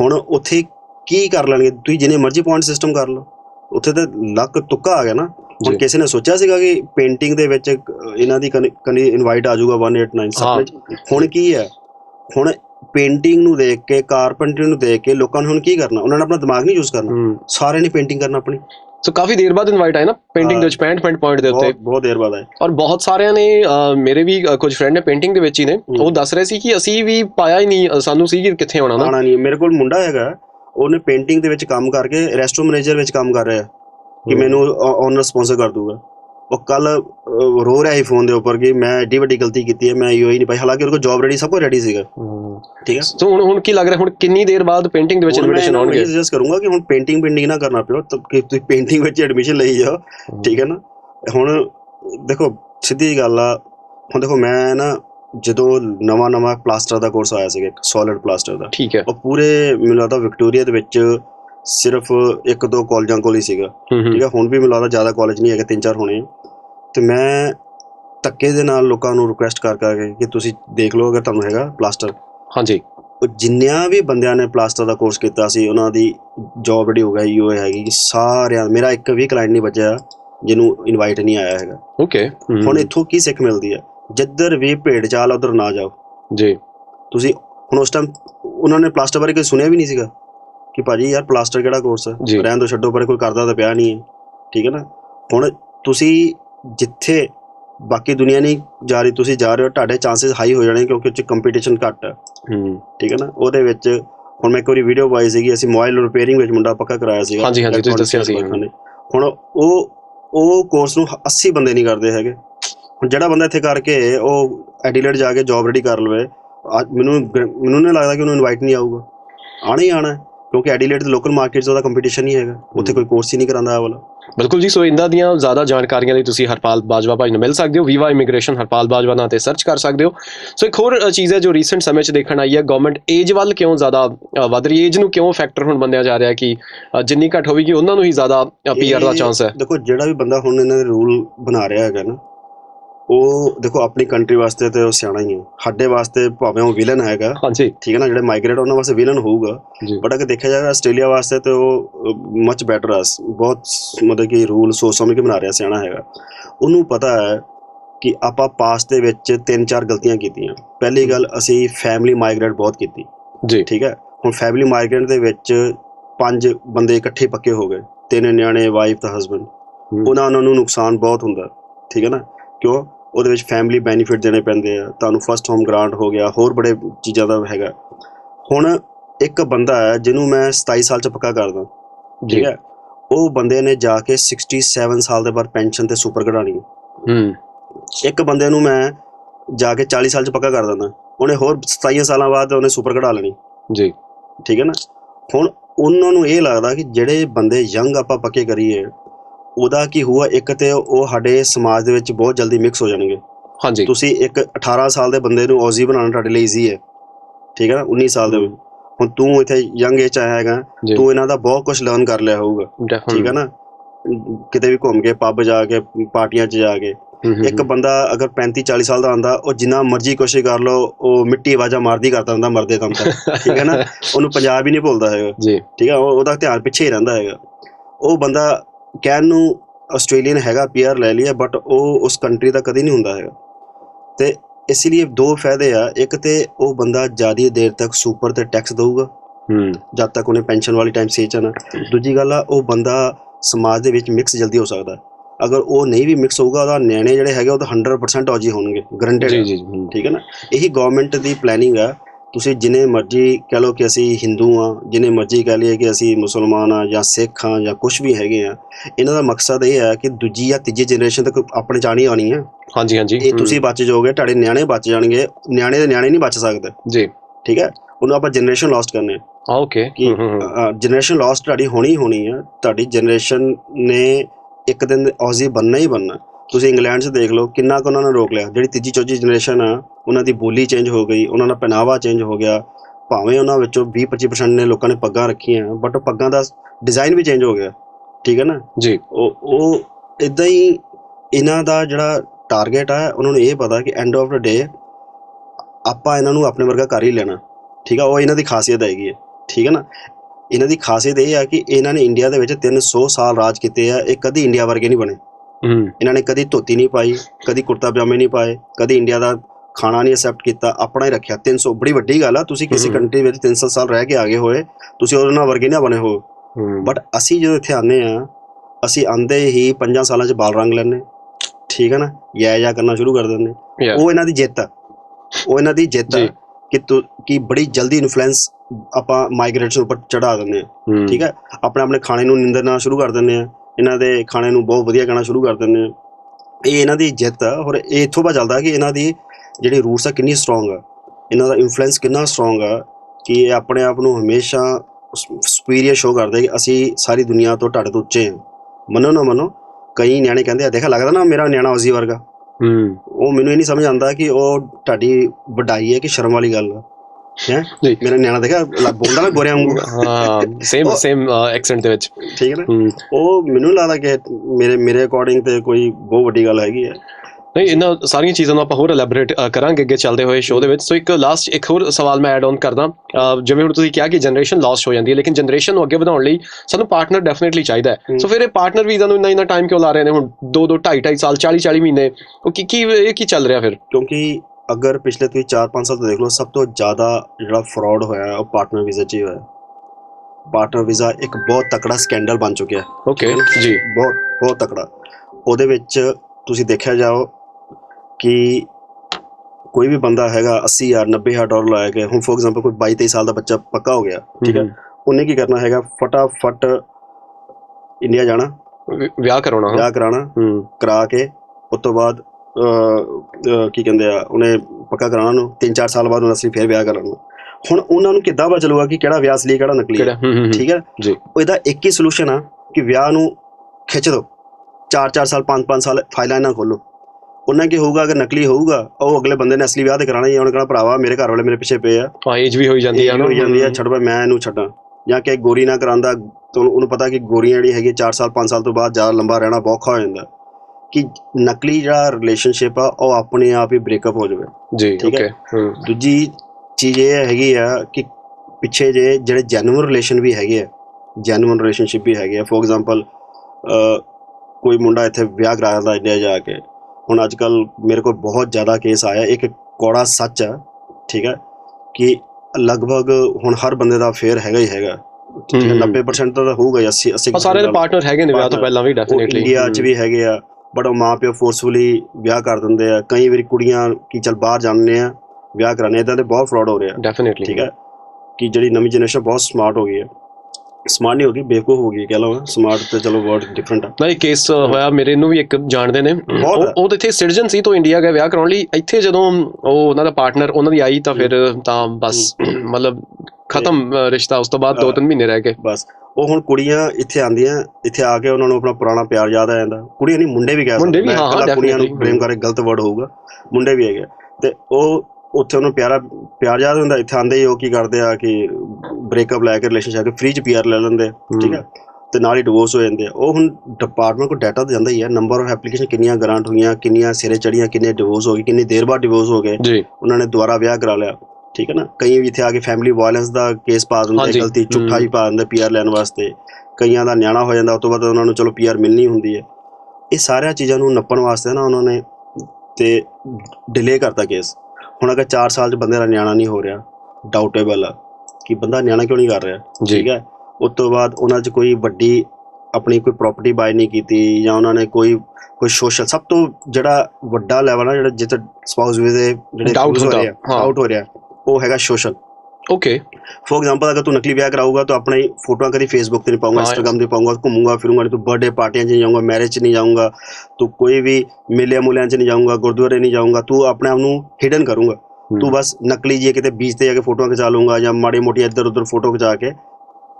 ਹੁਣ ਉੱਥੇ ਕੀ ਕਰ ਲੈਣਗੇ? ਤੁਸੀਂ ਜਿੰਨੇ ਮਰਜ਼ੀ ਪੁਆਇੰਟ ਸਿਸਟਮ ਕਰ ਲਓ। ਉੱਥੇ ਤਾਂ ਲੱਕ ਤੁੱਕਾ ਆ ਗਿਆ ਨਾ। ਹੁਣ। ਕਿਸੇ ਨੇ ਸੋਚਿਆ ਸੀਗਾ ਕਿ ਪੇਂਟਿੰਗ ਦੇ ਵਿੱਚ ਇਹਨਾਂ ਦੀ ਕਨੀ ਇਨਵਾਈਟ ਆ ਜਾਊਗਾ 189 ਸਪਨੇ 'ਚ। ਹੁਣ ਕੀ ਹੈ? ਹੁਣ ਪੇਂਟਿੰਗ ਨੂੰ ਦੇਖ ਕੇ ਕਾਰਪੈਂਟਰੀ ਨੂੰ ਦੇਖ ਕੇ ਲੋਕਾਂ ਨੇ ਹੁਣ ਕੀ ਕਰਨਾ? ਉਹਨਾਂ ਨੇ ਆਪਣਾ ਦਿਮਾਗ ਨਹੀਂ ਯੂਜ਼ ਕਰਨਾ। ਹੂੰ। ਸਾਰਿਆਂ ਨੇ ਪੇਂਟਿੰਗ ਕਰਨਾ ਆਪਣੀ। ਸੋ ਕਾਫੀ ਦੇਰ ਬਾਅਦ ਇਨਵਾਈਟ ਆਇਆ ਨਾ ਪੇਂਟਿੰਗ ਦੇ ਵਿੱਚ 65 65 ਪੁਆਇੰਟ ਦੇ ਉੱਤੇ। ਬਹੁਤ ਬਹੁਤ ਦੇਰ ਬਾਅਦ ਆਏ। ਔਰ ਬਹੁਤ ਸਾਰਿਆਂ ਨੇ ਅਹ, ਮੇਰੇ ਵੀ ਅਹ, ਕੁਝ ਫਰੈਂਡ ਨੇ ਪੇਂਟਿੰਗ ਦੇ ਵਿੱਚ ਹੀ ਨੇ। ਉਹ ਦੱਸ ਰਹੇ ਸੀ ਕਿ ਅਸੀਂ ਵੀ ਪਾਇਆ ਹੀ ਨਹੀਂ ਅਹ, ਸਾਨੂੰ ਸੀ ਕਿ ਕਿੱਥੇ ਆਉਣਾ ਨਾ। ਆਣਾ ਨਹੀਂ ਮੇਰੇ ਕੋਲ ਮੁੰਡਾ ਹੈਗਾ ਉਹਨੇ ਪੇਂਟਿੰਗ ਦੇ ਵਿੱਚ ਕੰਮ ਕਰਕੇ ਰੈਸਟੋਰੈਂਟ ਮੈਨੇਜਰ ਵਿੱਚ ਕੰਮ ਕਰ ਰਿਹਾ ਕਿ। ਮੈਨੂੰ ਓਨਰ ਸਪਾਂਸਰ ਕਰ ਦੂਗਾ ਉਹ ਕੱਲ ਰੋ ਰਿਹਾ ਸੀ ਫੋਨ ਦੇ ਉੱਪਰ ਕਿ ਮੈਂ ਏਡੀ ਵੱਡੀ ਗਲਤੀ ਕੀਤੀ ਹੈ ਮੈਂ ਇਹੋ ਹੀ ਨਹੀਂ ਪਾਈ ਹਾਲਾਂਕਿ ਉਹਦੇ ਕੋਲ ਜੌਬ ਰੈਡੀ ਸਭ ਕੁਝ ਰੈਡੀ ਸੀਗਾ। ਹੂੰ। ਠੀਕ ਹੈ ਸੋ ਹੁਣ ਹੁਣ ਕੀ ਲੱਗ ਰਿਹਾ? ਹੁਣ ਕਿੰਨੀ ਦੇਰ ਬਾਅਦ ਪੇਂਟਿੰਗ ਦੇ ਵਿੱਚ ਇਨਵੀਟੇਸ਼ਨ ਆਉਣਗੇ? ਸੁਜੈਸਟ ਕਰੂੰਗਾ ਕਿ ਹੁਣ ਪੇਂਟਿੰਗ ਪੇਂਟਿੰਗ ਨਾ ਕਰਨਾ ਪਿਓ। ਤੁਸੀਂ ਪੇਂਟਿੰਗ ਵਿੱਚ ਐਡਮਿਸ਼ਨ ਲਈ ਜਾਓ। ਠੀਕ ਹੈ ਨਾ? ਹੁਣ ਦੇਖੋ ਸਿੱਧੀ ਗੱਲ ਆ। ਹੁਣ ਦੇਖੋ ਮੈਂ ਨਾ ਜਦੋਂ ਨਵਾਂ ਨਵਾਂ ਪਲਾਸਟਰ ਦਾ ਕੋਰਸ ਆਇਆ ਸੀਗਾ ਸੋਲਿਡ ਪਲਾਸਟਰ ਦਾ। ਠੀਕ ਹੈ ਉਹ ਪੂਰੇ ਮੈਨੂੰ ਲੱਗਦਾ ਵਿਕਟੋਰੀਆ ਦੇ ਵਿੱਚ ਸਿਰਫ ਇੱਕ ਦੋ ਕਾਲਜਾਂ ਕੋਲ ਹੀ ਸੀਗਾ। ਠੀਕ ਹੈ ਹੁਣ ਵੀ ਮੈਨੂੰ ਲੱਗਦਾ ਜ਼ਿਆਦਾ ਕਾਲਜ ਨਹੀਂ ਹੈਗੇ ਤਿੰਨ ਚਾਰ ਹੋਣੇ ਤੇ ਮੈਂ ਧੱਕੇ ਦੇ ਨਾਲ ਲੋਕਾਂ ਨੂੰ ਰਿਕੁਐਸਟ ਕਰ ਕਰਕੇ ਕਿ ਤੁਸੀਂ ਦੇਖ ਲਓ ਅਗਰ ਤੁਹਾਨੂੰ ਹੈਗਾ ਪਲਾਸਟਰ ਹਾਂਜੀ। ਜਿੰਨਿਆਂ ਵੀ ਬੰਦਿਆਂ ਨੇ ਪਲਾਸਟਰ ਦਾ ਕੋਰਸ ਕੀਤਾ ਸੀ ਉਹਨਾਂ ਦੀ ਜੌਬ ਜਿਹੜੀ ਹੋ ਗਈ ਉਹ ਹੈਗੀ ਕਿ ਸਾਰਿਆਂ ਮੇਰਾ ਇੱਕ ਵੀ ਕਲਾਇੰਟ ਨਹੀਂ ਬਚਿਆ ਜਿਹਨੂੰ ਇਨਵਾਈਟ ਨਹੀਂ ਆਇਆ ਹੈਗਾ। ਓਕੇ ਹੁਣ ਇੱਥੋਂ ਕੀ ਸਿੱਖ ਮਿਲਦੀ ਹੈ? ਜਿੱਧਰ ਵੀ ਭੇਡ ਚਾਲ ਉਧਰ ਨਾ ਜਾਓ। ਜੀ। ਤੁਸੀਂ ਹੁਣ ਉਸ ਟਾਈਮ ਉਹਨਾਂ ਨੇ ਪਲਾਸਟਰ ਬਾਰੇ ਕੋਈ ਸੁਣਿਆ ਵੀ ਨਹੀਂ ਸੀਗਾ? ਕਿ ਭਾਜੀ ਯਾਰ ਪਲਾਸਟਰ ਕਿਹੜਾ ਕੋਰਸ ਹੈ। ਰਹਿਣ ਦੋ ਛੱਡੋ ਪਰ ਕੋਈ ਕਰਦਾ ਤਾਂ ਪਿਆ ਨਹੀਂ ਹੈ। ਠੀਕ ਹੈ ਨਾ? ਹੁਣ ਤੁਸੀਂ ਜਿੱਥੇ ਬਾਕੀ ਦੁਨੀਆ ਨਹੀਂ ਜਾ ਰਹੀ ਤੁਸੀਂ ਜਾ ਰਹੇ ਹੋ ਤੁਹਾਡੇ ਚਾਂਸਸ ਹਾਈ ਹੋ ਜਾਣੇ ਕਿਉਂਕਿ ਉੱਚ ਕੰਪੀਟੀਸ਼ਨ ਘੱਟ ਹੈ। ਹੂੰ। ਠੀਕ ਹੈ ਨਾ? ਉਹਦੇ ਵਿੱਚ ਹੁਣ ਮੈਂ ਇੱਕ ਵਾਰੀ ਵੀਡੀਓ ਪਾਈ ਸੀਗੀ ਅਸੀਂ ਮੋਬਾਈਲ ਰਿਪੇਅਰਿੰਗ ਵਿੱਚ ਮੁੰਡਾ ਪੱਕਾ ਕਰਾਇਆ ਸੀਗਾ। ਹਾਂਜੀ, ਹਾਂਜੀ, ਤੁਸੀਂ ਦੱਸਿਆ ਸੀ। ਹੁਣ ਉਹ ਉਹ ਕੋਰਸ ਨੂੰ 80 ਬੰਦੇ ਨਹੀਂ ਕਰਦੇ ਹੈਗੇ। ਹੁਣ ਜਿਹੜਾ ਬੰਦਾ ਇੱਥੇ ਕਰਕੇ ਉਹ ਐਡੀਲੇਡ ਜਾ ਕੇ ਜੌਬ ਰੈਡੀ ਕਰ ਲਵੇ ਅੱਜ ਮੈਨੂੰ ਮੈਨੂੰ ਨਹੀਂ ਲੱਗਦਾ ਕਿ ਉਹਨੂੰ ਇਨਵਾਈਟ ਨਹੀਂ ਆਊਗਾ। ਆਣਾ ਹੀ ਆਣਾ ਹੈ, ਕਿਉਂਕਿ ਐਡੀਲੇਡ ਦੇ ਲੋਕਲ ਮਾਰਕੀਟਸ ਉਹਦਾ ਕੰਪੀਟੀਸ਼ਨ ਨਹੀਂ ਹੈਗਾ। ਉੱਥੇ ਕੋਈ ਕੋਰਸ ਹੀ ਨਹੀਂ ਕਰਾਉਂਦਾ ਇਹ ਵਾਲਾ। ਬਿਲਕੁਲ ਜੀ ਸੋ ਇੰਦਾਂ ਦੀਆਂ ਜ਼ਿਆਦਾ ਜਾਣਕਾਰੀਆਂ ਲਈ ਤੁਸੀਂ ਹਰਪਾਲ ਬਾਜਵਾ ਭਾਈ ਨੂੰ ਮਿਲ ਸਕਦੇ ਹੋ ਵੀਵਾ ਇਮੀਗ੍ਰੇਸ਼ਨ ਹਰਪਾਲ ਬਾਜਵਾ ਨਾਂ ਤੇ ਸਰਚ ਕਰ ਸਕਦੇ ਹੋ। ਸੋ ਇੱਕ ਹੋਰ ਚੀਜ਼ ਹੈ ਜੋ ਰੀਸੈਂਟ ਸਮੇਂ 'ਚ ਦੇਖਣ ਆਈ ਹੈ ਗਵਰਨਮੈਂਟ ਏਜ ਵੱਲ ਕਿਉਂ ਜ਼ਿਆਦਾ ਵੱਧ ਰਹੀ ਏਜ ਨੂੰ ਕਿਉਂ ਫੈਕਟਰ ਹੁਣ ਮੰਨਿਆ ਜਾ ਰਿਹਾ ਕਿ ਜਿੰਨੀ ਘੱਟ ਹੋਵੇਗੀ ਉਹਨਾਂ ਨੂੰ ਹੀ ਜ਼ਿਆਦਾ ਪੀਆਰ ਦਾ ਚਾਂਸ ਹੈ। ਦੇਖੋ ਜਿਹੜਾ ਵੀ ਬੰਦਾ ਹੁਣ ਇਹਨਾਂ ਦੇ ਰੂਲ ਬਣਾ ਰਿਹਾ ਹੈਗਾ ਨਾ ਉਹ ਦੇਖੋ ਆਪਣੀ ਕੰਟਰੀ ਵਾਸਤੇ ਤੇ ਉਹ ਸਿਆਣਾ ਹੀ ਹੈ। ਸਾਡੇ ਵਾਸਤੇ ਭਾਵੇਂ ਉਹ ਵਿਲਨ ਹੈਗਾ ਹਾਂਜੀ। ਠੀਕ ਹੈ ਨਾ ਜਿਹੜੇ ਮਾਈਗ੍ਰੇਟ ਉਹਨਾਂ ਵਾਸਤੇ ਵਿਲਨ ਹੋਊਗਾ ਬਟ ਅਗਰ ਦੇਖਿਆ ਜਾਵੇ ਆਸਟ੍ਰੇਲੀਆ ਵਾਸਤੇ ਤੇ ਉਹ ਮੱਚ ਬੈਟਰ ਆ। ਬਹੁਤ ਮਤਲਬ ਕਿ ਰੂਲ ਸੋਚ ਸਮਝ ਕੇ ਬਣਾ ਰਿਹਾ ਸਿਆਣਾ ਹੈਗਾ। ਉਹਨੂੰ ਪਤਾ ਹੈ ਕਿ ਆਪਾਂ ਪਾਸ ਦੇ ਵਿੱਚ ਤਿੰਨ ਚਾਰ ਗਲਤੀਆਂ ਕੀਤੀਆਂ। ਪਹਿਲੀ ਗੱਲ ਅਸੀਂ ਫੈਮਿਲੀ ਮਾਈਗ੍ਰੇਟ ਬਹੁਤ ਕੀਤੀ। ਜੀ। ਠੀਕ ਹੈ? ਹੁਣ ਫੈਮਿਲੀ ਮਾਈਗ੍ਰੇਟ ਦੇ ਵਿੱਚ ਪੰਜ ਬੰਦੇ ਇਕੱਠੇ ਪੱਕੇ ਹੋ ਗਏ। ਤਿੰਨ ਨਿਆਣੇ ਵਾਈਫ ਤੇ ਹਸਬੰਡ ਉਹਨਾਂ ਨੂੰ ਨੁਕਸਾਨ ਬਹੁਤ ਹੁੰਦਾ। ਠੀਕ ਹੈ ਨਾ? ਕਿਉਂ? ਉਹਦੇ ਵਿੱਚ ਫੈਮਿਲੀ ਬੈਨੀਫਿਟ ਦੇਣੇ ਪੈਂਦੇ ਆ। ਤੁਹਾਨੂੰ ਫਸਟ ਹੋਮ ਗ੍ਰਾਂਟ ਹੋ ਗਿਆ ਹੋਰ ਬੜੇ ਚੀਜ਼ਾਂ ਦਾ ਹੈਗਾ। ਹੁਣ ਇੱਕ ਬੰਦਾ ਹੈ ਜਿਹਨੂੰ ਮੈਂ 27 ਸਾਲ ਚ ਪੱਕਾ ਕਰਦਾ। ਠੀਕ ਹੈ? ਉਹ ਬੰਦੇ ਨੇ ਜਾ ਕੇ 67 ਸਾਲ ਦੇ ਬਾਅਦ ਪੈਨਸ਼ਨ ਤੇ ਸੁਪਰ ਕਢਾਣੀ ਹੈ। ਹੂੰ। ਇੱਕ ਬੰਦੇ ਨੂੰ ਮੈਂ ਜਾ ਕੇ 40 ਸਾਲ ਚ ਪੱਕਾ ਕਰ ਦਿੰਦਾ। ਉਹਨੇ ਹੋਰ 27 ਸਾਲਾਂ ਬਾਅਦ ਉਹਨੇ ਸੁਪਰ ਕਢਾ ਲੈਣੀ। ਜੀ। ਠੀਕ ਹੈ ਨਾ? ਹੁਣ ਉਹਨਾਂ ਨੂੰ ਇਹ ਲੱਗਦਾ ਕਿ ਜਿਹੜੇ ਬੰਦੇ ਯੰਗ ਆਪਾਂ ਪੱਕੇ ਕਰੀਏ ਉਹਦਾ ਕੀ ਹੋਊਗਾ ਇੱਕ ਤੇ ਉਹ ਸਾਡੇ ਸਮਾਜ ਦੇ ਵਿੱਚ ਬਹੁਤ ਜਲਦੀ ਮਿਕਸ ਹੋ ਜਾਣਗੇ। ਹਾਂਜੀ। ਤੁਸੀਂ ਇੱਕ 18 ਸਾਲ ਦੇ ਬੰਦੇ ਨੂੰ ਔਜ਼ੀ ਬਣਾਉਣਾ ਤੁਹਾਡੇ ਲਈ ਈਜ਼ੀ ਹੈ। ਠੀਕ ਹੈ ਨਾ? 19 ਸਾਲ ਦੇ ਹੁਣ ਤੂੰ ਇੱਥੇ ਯੰਗ ਏਜ ਆਇਆ ਹੈਗਾ ਤੂੰ ਇਹਨਾਂ ਦਾ ਬਹੁਤ ਕੁਝ ਲਰਨ ਕਰ ਲਿਆ ਹੋਊਗਾ। ਠੀਕ ਹੈ ਨਾ? ਕਿਤੇ ਵੀ ਘੁੰਮ ਕੇ ਪੱਬ ਜਾ ਕੇ ਪਾਰਟੀਆਂ 'ਚ ਜਾ ਕੇ। ਇੱਕ ਬੰਦਾ ਅਗਰ 35 40 ਸਾਲ ਦਾ ਆਂਦਾ ਉਹ ਜਿੰਨਾ ਮਰਜ਼ੀ ਕੋਸ਼ਿਸ਼ ਕਰ ਲਓ ਉਹ ਮਿੱਟੀ ਆਵਾਜ਼ਾਂ ਮਾਰਦੀ ਕਰਦਾ ਹੁੰਦਾ ਮਰਦੇ ਕੰਮ ਤੱਕ ਠੀਕ ਹੈ ਨਾ? ਉਹਨੂੰ ਪੰਜਾਬ ਹੀ ਨਹੀਂ ਭੁੱਲਦਾ ਹੈਗਾ। [LAUGHS] ਜੀ। ਠੀਕ ਹੈ? ਉਹ- ਉਹਦਾ ਧਿਆਨ ਪਿੱਛੇ ਹੀ ਰਹਿੰਦਾ ਹੈਗਾ। ਉਹ ਬੰਦਾ ਕਹਿਣ ਨੂੰ ਆਸਟ੍ਰੇਲੀਅਨ ਹੈਗਾ ਪੀਆਰ ਲੈ ਲਿਆ ਬਟ ਉਹ ਉਸ ਕੰਟਰੀ ਦਾ ਕਦੀ ਨਹੀਂ ਹੁੰਦਾ ਹੈਗਾ। ਤੇ ਇਸ ਲਈ ਦੋ ਫਾਇਦੇ ਆ। ਇੱਕ ਤੇ ਉਹ ਬੰਦਾ ਜ਼ਿਆਦਾ ਦੇਰ ਤੱਕ ਸੁਪਰ ਤੇ ਟੈਕਸ ਦਊਗਾ ਹੂੰ। ਜਦ ਤੱਕ ਉਹਨੇ ਪੈਨਸ਼ਨ ਵਾਲੀ ਟਾਈਮ ਸੇਚ ਨਾ। ਦੂਜੀ ਗੱਲ ਆ ਉਹ ਬੰਦਾ ਸਮਾਜ ਦੇ ਵਿੱਚ ਮਿਕਸ ਜਲਦੀ ਹੋ ਸਕਦਾ। ਅਗਰ ਉਹ ਨਹੀਂ ਵੀ ਮਿਕਸ ਹੋਊਗਾ ਉਹਦਾ ਨਿਆਣੇ ਜਿਹੜੇ ਹੈਗੇ ਉਹ ਤਾਂ 100% ਔਜੀ ਹੋਣਗੇ ਗਰੰਟਡ ਜੀ ਜੀ। ਠੀਕ ਹੈ ਨਾ? ਇਹੀ ਗਵਰਨਮੈਂਟ ਦੀ ਪਲੈਨਿੰਗ ਆ। ਤੁਸੀਂ ਜਿੰਨੇ ਮਰਜ਼ੀ ਕਹਿ ਲਓ ਕਿ ਅਸੀਂ ਹਿੰਦੂ ਆ ਜਿੰਨੇ ਮਰਜ਼ੀ ਕਹਿ ਲਈਏ ਕਿ ਅਸੀਂ ਮੁਸਲਮਾਨ ਆ ਜਾਂ ਸਿੱਖ ਆ ਜਾਂ ਕੁਝ ਵੀ ਹੈਗੇ ਆ ਇਹਨਾਂ ਦਾ ਮਕਸਦ ਇਹ ਹੈ ਕਿ ਦੂਜੀ ਜਾਂ ਤੀਜੀ ਜਨਰੇਸ਼ਨ ਤੱਕ ਆਪਣੇ ਜਾਣੀ ਆਣੀ ਆ ਹਾਂਜੀ ਹਾਂਜੀ। ਇਹ ਤੁਸੀਂ ਬਚ ਜਾਓਗੇ ਤੁਹਾਡੇ ਨਿਆਣੇ ਬਚ ਜਾਣਗੇ ਨਿਆਣੇ ਦੇ ਨਿਆਣੇ ਨਹੀਂ ਬਚ ਸਕਦੇ। ਜੀ। ਠੀਕ ਹੈ? ਉਹਨੂੰ ਆਪਾਂ ਜਨਰੇਸ਼ਨ ਲਾਸਟ ਕਰਨੇ ਆ। ਓਕੇ ਕਿ ਜਨਰੇਸ਼ਨ ਲਾਸਟ ਤੁਹਾਡੀ ਹੋਣੀ ਹੋਣੀ ਆ ਤੁਹਾਡੀ ਜਨਰੇਸ਼ਨ ਨੇ ਇੱਕ ਦਿਨ ਔਜ਼ੀ ਬੰਨਣਾ ਹੀ ਬੰਨਣਾ ਤੁਸੀਂ ਇੰਗਲੈਂਡ 'ਚ ਦੇਖ ਲਓ ਕਿੰਨਾ ਕੁ ਉਹਨਾਂ ਨੇ ਰੋਕ ਲਿਆ। ਜਿਹੜੀ ਤੀਜੀ ਚੌਥੀ ਜਨਰੇਸ਼ਨ ਆ ਉਹਨਾਂ ਦੀ ਬੋਲੀ ਚੇਂਜ ਹੋ ਗਈ ਉਹਨਾਂ ਦਾ ਪਹਿਨਾਵਾ ਚੇਂਜ ਹੋ ਗਿਆ। ਭਾਵੇਂ ਉਹਨਾਂ ਵਿੱਚੋਂ 20-25% ਨੇ ਲੋਕਾਂ ਨੇ ਪੱਗਾਂ ਰੱਖੀਆਂ ਬਟ ਪੱਗਾਂ ਦਾ ਡਿਜ਼ਾਈਨ ਵੀ ਚੇਂਜ ਹੋ ਗਿਆ। ਠੀਕ ਹੈ ਨਾ? ਜੀ। ਉਹ ਉਹ ਇਦਾਂ ਹੀ ਇਹਨਾਂ ਦਾ ਜਿਹੜਾ ਟਾਰਗੇਟ ਆ ਉਹਨਾਂ ਨੂੰ ਇਹ ਪਤਾ ਕਿ ਐਂਡ ਆਫ ਦਾ ਡੇ ਆਪਾਂ ਇਹਨਾਂ ਨੂੰ ਆਪਣੇ ਵਰਗਾ ਕਰ ਹੀ ਲੈਣਾ। ਠੀਕ ਆ? ਉਹ ਇਹਨਾਂ ਦੀ ਖਾਸੀਅਤ ਹੈਗੀ ਹੈ ਠੀਕ ਹੈ ਨਾ? ਇਹਨਾਂ ਦੀ ਖਾਸੀਅਤ ਇਹ ਆ ਕਿ ਇਹਨਾਂ ਨੇ ਇੰਡੀਆ ਦੇ ਵਿੱਚ 300 ਸਾਲ ਰਾਜ ਕੀਤੇ ਆ ਇਹ ਕਦੀ ਇੰਡੀਆ ਵਰਗੇ ਨਹੀਂ ਬਣੇ। ਹੂੰ। ਇਹਨਾਂ ਨੇ ਕਦੀ ਧੋਤੀ ਨਹੀਂ ਪਾਈ ਕਦੀ ਕੁੜਤਾ ਪਜਾਮੇ ਨਹੀਂ ਪਾਏ ਕਦੀ ਇੰਡੀਆ ਦਾ ਖਾਣਾ ਨਹੀਂ ਅਸੈਪਟ ਕੀਤਾ ਆਪਣਾ ਹੀ ਰੱਖਿਆ। 300 ਬੜੀ ਵੱਡੀ ਗੱਲ ਆ ਤੁਸੀਂ ਕਿਸੇ। ਕੰਟਰੀ ਵਿੱਚ 300 ਸਾਲ ਰਹਿ ਕੇ ਆਗੇ ਹੋਏ ਤੁਸੀਂ ਉਹਦੇ ਨਾਲ ਵਰਗੇ ਨਾ ਬਣੇ ਹੋ। ਬਟ ਅਸੀਂ ਜਦੋਂ ਇੱਥੇ ਆਨੇ ਆ ਅਸੀਂ ਆਂਦੇ ਹੀ 5 ਸਾਲਾਂ 'ਚ ਬਾਲ ਰੰਗ ਲੈਣੇ ਠੀਕ ਹੈ ਨਾ? ਯਾ ਯਾ ਕਰਨਾ ਸ਼ੁਰੂ ਕਰ ਦਿੰਦੇ. ਉਹ ਇਹਨਾਂ ਦੀ ਜਿੱਤ ਆ। ਉਹ ਇਹਨਾਂ ਦੀ ਜਿੱਤ ਆ। ਕਿ ਕਿ ਬੜੀ ਜਲਦੀ ਇਨਫਲੂਐਂਸ ਆਪਾਂ ਮਾਈਗ੍ਰੇਟਸ ਉੱਪਰ ਚੜਾ ਦਿੰਦੇ ਆ ਠੀਕ ਹੈ ਆਪਣੇ ਆਪਣੇ ਖਾਣੇ ਨੂੰ ਨਿੰਦਣਾ ਸ਼ੁਰੂ ਕਰ ਦਿੰਦੇ ਆ ਇਹਨਾਂ ਦੇ ਖਾਣੇ ਨੂੰ ਬਹੁਤ ਵਧੀਆ ਕਹਿਣਾ ਸ਼ੁਰੂ ਕਰ ਦਿੰਦੇ ਆ। ਇਹ ਇਹਨਾਂ ਦੀ ਜਿੱਤ ਆ ਔਰ ਇਹ ਇੱਥੋਂ ਪਤਾ ਚੱਲਦਾ ਕਿ ਇਹਨਾਂ ਦੀ ਜਿਹੜੀ ਰੂਟਸ ਆ ਕਿੰਨੀ ਸਟਰੋਂਗ ਆ। ਇਹਨਾਂ ਦਾ ਇਨਫਲੂਐਂਸ ਕਿੰਨਾ ਸਟਰੋਂਗ ਆ ਕਿ ਇਹ ਆਪਣੇ ਆਪ ਨੂੰ ਹਮੇਸ਼ਾ ਸੁਪੀਰੀਅਰ ਸ਼ੋ ਕਰਦੇ ਕਿ ਅਸੀਂ ਸਾਰੀ ਦੁਨੀਆ ਤੋਂ ਤੁਹਾਡੇ ਤੋਂ ਉੱਚੇ ਹਾਂ। ਮੰਨੋ ਨਾ ਮੰਨੋ ਕਈ ਨਿਆਣੇ ਕਹਿੰਦੇ ਆ ਦੇਖ ਲੱਗਦਾ ਨਾ ਮੇਰਾ ਨਿਆਣਾ ਉਸੀ ਵਰਗਾ। ਹੂੰ। ਉਹ ਮੈਨੂੰ ਇਹ ਨਹੀਂ ਸਮਝ ਆਉਂਦਾ ਕਿ ਉਹ ਤੁਹਾਡੀ ਵਡਾਈ ਹੈ ਕਿ ਸ਼ਰਮ ਵਾਲੀ ਗੱਲ ਹੈ ਹੈ? ਜੀ। ਮੇਰਾ ਨਿਆਣਾ ਦੇਖਿਆ ਬੋਲਦਾ ਨਾ ਗੋਰਿਆਂ ਵਾਂਗੂ। ਹਾਂ ਸੇਮ ਸੇਮ ਐਕਸੈਂਟ ਦੇ ਵਿੱਚ। ਠੀਕ ਹੈ ਨਾ? ਉਹ ਮੈਨੂੰ ਲੱਗਦਾ ਕਿ ਮੇਰੇ ਮੇਰੇ ਅਕੋਰਡਿੰਗ ਤੇ ਕੋਈ ਬਹੁਤ ਵੱਡੀ ਗੱਲ ਹੈਗੀ ਹੈ। ਨਹੀਂ ਇਹਨਾਂ ਸਾਰੀਆਂ ਚੀਜ਼ਾਂ ਨੂੰ ਆਪਾਂ ਹੋਰ ਐਲੈਬੋਰੇਟ ਕਰਾਂਗੇ ਅੱਗੇ ਚੱਲਦੇ ਹੋਏ ਸ਼ੋਅ ਦੇ ਵਿੱਚ। ਸੋ ਇੱਕ ਲਾਸਟ ਇੱਕ ਹੋਰ ਸਵਾਲ ਮੈਂ ਐਡ ਆਨ ਕਰਦਾ। ਜਿਵੇਂ ਹੁਣ ਤੁਸੀਂ ਕਿਹਾ ਕਿ ਜਨਰੇਸ਼ਨ ਲਾਸਟ ਹੋ ਜਾਂਦੀ ਹੈ ਲੇਕਿਨ ਜਨਰੇਸ਼ਨ ਨੂੰ ਅੱਗੇ ਵਧਾਉਣ ਲਈ ਸਾਨੂੰ ਪਾਰਟਨਰ ਡੈਫੀਨਿਟਲੀ ਚਾਹੀਦਾ ਹੂੰ। ਸੋ ਫਿਰ ਇਹ ਪਾਰਟਨਰ ਵੀਜ਼ਾ ਨੂੰ ਇੰਨਾ ਇੰਨਾ ਟਾਈਮ ਕਿਉਂ ਲਾ ਰਹੇ ਨੇ? ਹੁਣ 2 2 2.5 2.5 ਸਾਲ 40 40 ਮਹੀਨੇ। ਉਹ ਕੀ ਕੀ ਇਹ ਕੀ ਚੱਲ ਰਿਹਾ ਫਿਰ? ਕਿਉਂਕਿ ਅਗਰ ਪਿਛਲੇ ਤੁਸੀਂ 4-5 ਸਾਲ ਤੋਂ ਦੇਖ ਲਓ ਸਭ ਤੋਂ ਜ਼ਿਆਦਾ ਜਿਹੜਾ ਫਰਾਡ ਹੋਇਆ ਹੈ, ਉਹ ਪਾਰਟਨਰ ਵੀਜ਼ਾ 'ਚ ਹੀ ਹੋਇਆ ਪਾਰਟਨਰ ਵੀਜ਼ਾ ਇੱਕ ਬਹੁਤ ਤਕੜਾ ਸਕੈਂਡਲ ਬਣ ਚੁੱਕਿਆ ਹੈ। ਓਕੇ ਜੀ। ਬਹੁਤ ਬਹੁਤ ਤਕੜਾ। ਉਹਦੇ ਵਿੱਚ ਤੁਸੀਂ ਦੇਖਿਆ ਜਾਓ ਕਿ ਕੋਈ ਵੀ ਬੰਦਾ ਹੈਗਾ 80000 90000 ਡਾਲਰ ਲਾ ਕੇ ਹੁਣ ਫੋਰ ਐਗਜ਼ਾਮਪਲ ਕੋਈ 22 23 ਸਾਲ ਦਾ ਬੱਚਾ ਪੱਕਾ ਹੋ ਗਿਆ ਠੀਕ ਹੈ? ਉਹਨੇ ਕੀ ਕਰਨਾ ਹੈਗਾ? ਫਟਾਫਟ ਇੰਡੀਆ ਜਾਣਾ ਵਿਆਹ ਕਰਾਉਣਾ ਵਿਆਹ ਕਰਾਉਣਾ ਹੂੰ। ਕਰਾ ਕੇ ਉਸ ਤੋਂ ਬਾਅਦ ਕੀ ਕਹਿੰਦੇ ਆ ਉਹਨੇ ਪੱਕਾ ਕਰਾਉਣਾ ਨੂੰ 3-4 ਸਾਲ ਬਾਅਦ ਉਹਨੇ ਅਸੀਂ ਫੇਰ ਵਿਆਹ ਕਰਨਾ ਹੁਣ ਉਹਨਾਂ ਨੂੰ ਕਿੱਦਾਂ ਪਤਾ ਚੱਲੂਗਾ ਕਿ ਕਿਹੜਾ ਵਿਆਹ ਅਸਲੀ ਕਿਹੜਾ ਨਕਲੀ ਹੈ। ਠੀਕ ਹੈ? ਜੀ। ਇਹਦਾ ਇੱਕ ਹੀ ਸੋਲੂਸ਼ਨ ਆ ਕਿ ਵਿਆਹ ਨੂੰ ਖਿੱਚ ਦਿਓ। 4-4 ਸਾਲ 5-5 ਸਾਲ ਫਾਈਲਾਂ ਨਾ ਖੋਲੋ। ਉਹਨਾਂ ਕੀ ਹੋਊਗਾ ਅਗਰ ਨਕਲੀ ਹੋਊਗਾ ਉਹ ਅਗਲੇ ਬੰਦੇ ਨੇ ਅਸਲੀ ਵਿਆਹ ਤੇ ਕਰਾਣਾ ਹੀ ਉਹਨੇ ਕਹਣਾ ਭਰਾਵਾ ਮੇਰੇ ਘਰ ਵਾਲੇ ਮੇਰੇ ਪਿੱਛੇ ਪਏ ਆ। ਹਾਂ ਏਜ ਵੀ ਹੋਈ ਜਾਂਦੀ ਆ ਨਾ। ਹੋਈ ਜਾਂਦੀ ਆ ਛੱਡ ਬਈ ਮੈਂ ਇਹਨੂੰ ਛੱਡਾਂ। ਜਾਂ ਕਿ ਗੋਰੀ ਨਾ ਕਰਾਂਦਾ ਤਾਂ ਉਹਨੂੰ- ਪਤਾ ਕਿ ਗੋਰੀਆਂ ਜਿਹੜੀ ਹੈਗੀ 4 ਸਾਲ 5 ਸਾਲ ਤੋਂ ਬਾਅਦ ਜ਼ਿਆਦਾ ਲੰਬਾ ਰਹਿਣਾ ਔਖਾ ਹੋ ਜਾਂਦਾ। ਕਿ ਨਕਲੀ ਜਿਹੜਾ ਰਿਲੇਸ਼ਨਸ਼ਿਪ ਆ ਉਹ ਆਪਣੇ ਆਪ ਹੀ ਬ੍ਰੇਕਅਪ ਹੋ ਜਾਵੇ। ਜੀ ਠੀਕ ਹੈ। ਓਕੇ ਦੂਜੀ ਚੀਜ਼ ਇਹ ਹੈਗੀ ਆ ਕਿ ਪਿੱਛੇ ਜੇ ਜਿਹੜੇ ਜੈਨੂਇਨ ਰਿਲੇਸ਼ਨ ਵੀ ਹੈਗੇ ਆ ਜੈਨੂਇਨ ਰਿਲੇਸ਼ਨਸ਼ਿਪ ਵੀ ਹੈਗੇ ਆ ਫੋਰ ਐਗਜ਼ਾਮਪਲ ਕੋਈ ਮੁੰਡਾ ਇੱਥੇ ਵਿਆਹ ਕਰਾ ਜਾਂਦਾ ਇੰਡੀਆ ਜਾ ਕੇ ਹੁਣ ਅੱਜ ਕੱਲ ਮੇਰੇ ਕੋਲ ਬਹੁਤ ਜ਼ਿਆਦਾ ਕੇਸ ਆਇਆ ਇੱਕ ਕੋੜਾ ਸੱਚ ਆ ਠੀਕ ਹੈ ਕਿ ਲਗਭਗ ਹੁਣ ਹਰ ਬੰਦੇ ਦਾ ਫੇਅਰ ਹੈਗਾ ਹੀ ਹੈਗਾ। ਠੀਕ ਹੈ ਹਮ। 90% ਤਾਂ ਹੋਊਗਾ ਹੀ 80 80 ਆ ਸਾਰੇ ਪਾਰਟਨਰ ਹੈਗੇ ਨੇ ਵਿਆਹ ਤੋਂ ਪਹਿਲਾਂ ਵੀ ਡੈਫੀਨਿਟਲੀ ਇੰਡੀਆ 'ਚ ਵੀ ਹੈਗੇ ਆ। ਬਟ ਉਹ ਮਾਪਿਓ ਫੋਰਸਫੁਲੀ ਵਿਆਹ ਕਰ ਦਿੰਦੇ ਆ। ਕਈ ਵਾਰੀ ਕੁੜੀਆਂ ਕੀ ਚਲ ਬਾਹਰ ਜਾਂਦੇ ਆ ਵਿਆਹ ਕਰਾਣੇ ਇਦਾਂ ਦੇ ਬਹੁਤ ਫਰਾਡ ਹੋ ਰਿਹਾ ਡੈਫੀਨਿਟਲੀ ਠੀਕ ਹੈ? ਕਿ ਜਿਹੜੀ ਨਵੀਂ ਜਨਰੇਸ਼ਨ ਬਹੁਤ ਸਮਾਰਟ ਹੋ ਗਈ ਹੈ। ਸਮਾਰਟ ਨਹੀਂ ਹੋ ਗਈ ਬੇਵਕੂਫ ਹੋ ਗਈ ਕਹਿ ਲਓ ਸਮਾਰਟ ਤੇ ਚਲੋ ਵਰਡ ਡਿਫਰੈਂਟ ਆ। ਨਾ ਇਹ ਕੇਸ ਹੋਇਆ ਮੇਰੇ ਨੂੰ ਵੀ ਇੱਕ ਜਾਣਦੇ ਨੇ। ਉਹ ਤਾਂ ਇੱਥੇ ਸਿਟੀਜ਼ਨ ਸੀ ਤੋਂ ਇੰਡੀਆ ਗਿਆ ਵਿਆਹ ਕਰਾਉਣ ਲਈ। ਇੱਥੇ ਜਦੋਂ ਉਹ ਉਹਨਾਂ ਦਾ ਪਾਰਟਨਰ ਉਹਨਾਂ ਦੀ ਆਈ ਤਾਂ ਫਿਰ ਤਾਂ ਬਸ ਮਤਲਬ ਖਤਮ ਰਿਸ਼ਤਾ ਉਸ ਤੋਂ ਬਾਅਦ ਦੋ ਤਿੰਨ ਮਹੀਨੇ ਰਹਿ ਗਏ। ਬਸ। ਉਹ ਹੁਣ ਕੁੜੀਆਂ ਇੱਥੇ ਆਂਦੀਆਂ ਇੱਥੇ ਆ ਕੇ ਉਹਨਾਂ ਨੂੰ ਆਪਣਾ ਪੁਰਾਣਾ ਪਿਆਰ ਯਾਦ ਆ ਜਾਂਦਾ। ਕੁੜੀਆਂ ਨਹੀਂ ਮੁੰਡੇ ਵੀ ਕਹਿ ਮੁੰਡੇ ਵੀ, ਹਾਂ, ਕੁੜੀਆਂ ਨੂੰ ਪ੍ਰੇਮ ਕਰੇ ਗਲਤ ਵਰਡ ਹੋਊਗਾ ਮੁੰਡੇ ਵੀ ਹੈਗੇ ਤੇ ਉਹ ਉੱਥੇ ਉਹਨੂੰ ਪਿਆਰਾ ਪਿਆਰ ਯਾਦ ਹੁੰਦਾ ਇੱਥੇ ਆਂਦੇ ਹੀ ਉਹ ਕੀ ਕਰਦੇ ਆ ਕਿ ਬ੍ਰੇਕਅਪ ਲੈ ਕੇ ਰਿਲੇਸ਼ਨਸ਼ਿਪ ਕੇ ਫ੍ਰੀ ਚ ਪੀਆਰ ਲੈ ਲੈਂਦੇ ਠੀਕ ਹੈ। ਤੇ ਨਾਲ ਹੀ ਡਿਵੋਰਸ ਹੋ ਜਾਂਦੇ ਆ। ਉਹ ਹੁਣ ਡਿਪਾਰਟਮੈਂਟ ਕੋ ਡਾਟਾ ਤਾਂ ਜਾਂਦਾ ਹੀ ਹੈ ਨੰਬਰ ਆਫ ਐਪਲੀਕੇਸ਼ਨ ਕਿੰਨੀਆਂ ਗ੍ਰਾਂਟ ਹੋਈਆਂ ਕਿੰਨੀਆਂ ਸਿਰੇ ਚੜੀਆਂ ਕਿੰਨੇ ਡਿਵੋਰਸ ਹੋ ਗਏ ਕਿੰਨੀ ਦੇਰ ਬਾਅਦ ਡਿਵੋਰਸ ਹੋ ਗਏ। ਉਹਨਾਂ ਨੇ ਦੁਬਾਰਾ ਵਿਆਹ ਕਰਾ ਲਿਆ ਠੀਕ ਹੈ ਨਾ? ਕਈ ਵੀ ਇੱਥੇ ਆ ਕੇ ਫੈਮਿਲੀ ਵਾਇਲੈਂਸ ਦਾ ਕੇਸ ਪਾ ਦਿੰਦੇ ਗਲਤੀ ਝੂਠਾ। ਹੀ ਪਾ ਦਿੰਦੇ ਪੀਆਰ ਲੈਣ ਵਾਸਤੇ। ਕਈਆਂ ਦਾ ਨਿਆਣਾ ਹੋ ਜਾਂਦਾ ਉਸ ਤੋਂ ਬਾਅਦ ਉਹਨਾਂ ਨੂੰ ਚਲੋ ਪੀਆਰ ਮਿਲਣੀ ਹੁੰਦੀ ਹੈ ਇਹ ਸਾਰੀਆਂ ਚੀਜ਼ਾਂ ਨੂੰ ਨੱਪਣ ਵਾਸਤੇ ਨਾ ਉਹਨਾਂ ਨੇ ਤੇ ਡਿਲੇ ਕਰਤਾ ਕੇਸ ਹੁਣ ਅਗਰ 4 ਸਾਲ ਚ ਬੰਦੇ ਦਾ ਨਿਆਣਾ ਨਹੀਂ ਹੋ ਰਿਹਾ ਡਾਊਟੇਬਲ ਆ ਕਿ ਬੰਦਾ ਨਿਆਣਾ ਕਿਉਂ ਨਹੀਂ ਕਰ ਰਿਹਾ? ਠੀਕ ਹੈ? ਉਸ ਤੋਂ ਬਾਅਦ ਉਹਨਾਂ 'ਚ ਕੋਈ ਵੱਡੀ ਆਪਣੀ ਕੋਈ ਪ੍ਰਾਪਰਟੀ ਬਾਈ ਨਹੀਂ ਕੀਤੀ ਜਾਂ ਉਹਨਾਂ ਨੇ ਕੋਈ ਕੋਈ ਸੋਸ਼ਲ ਸਭ ਤੋਂ ਜਿਹੜਾ ਵੱਡਾ ਲੈਵਲ ਆ ਜਿਹੜਾ ਜਿੱਥੇ ਸਪਾਊਸ ਵੀ ਦੇ ਜਿਹੜੇ abuse ਹੋ ਰਹੇ doubt ਹੋ ਰਿਹਾ ਉਹ ਹੈਗਾ ਸੋਸ਼ਲ ਓਕੇ ਫੋਰ ਐਗਜ਼ਾਮਪਲ ਅਗਰ ਤੂੰ ਨਕਲੀ ਵਿਆਹ ਕਰਾਊਗਾ ਤਾਂ ਆਪਣੇ ਫੋਟੋਆਂ ਕਦੀ ਫੇਸਬੁੱਕ ਤੇ ਨਹੀਂ ਪਾਉਂਗਾ ਹਾਂ। ਇੰਸਟਾਗ੍ਰam ਤੇ ਪਾਉਂਗਾ ਘੁੰਮੂਗਾ ਫਿਰੂੰਗਾ ਨਹੀਂ ਤੂੰ ਬਰਥਡੇ ਪਾਰਟੀਆਂ 'ਚ ਨਹੀਂ ਜਾਊਂਗਾ ਮੈਰਿਜ 'ਚ ਨਹੀਂ ਜਾਊਂਗਾ ਤੂੰ ਕੋਈ ਵੀ ਮੇਲੇ ਮੁਲਿਆਂ 'ਚ ਨਹੀਂ ਜਾਊਂਗਾ ਗੁਰਦੁਆਰੇ ਨਹੀਂ ਜਾਊਂਗਾ ਤੂੰ ਆਪਣੇ ਆਪ ਨੂੰ ਹਿਡਨ ਕਰੂੰਗਾ। ਤੂੰ ਬਸ ਨਕਲੀ ਜੇ ਕਿਤੇ ਬੀਚ ਤੇ ਜਾ ਕੇ ਫੋਟੋਆਂ ਖਿਚਾ ਲੂੰਗਾ ਜਾਂ ਮਾੜੀ ਮੋਟੀ ਇੱਧਰ ਉੱਧਰ ਫੋਟੋ ਖਿਚਾ ਕੇ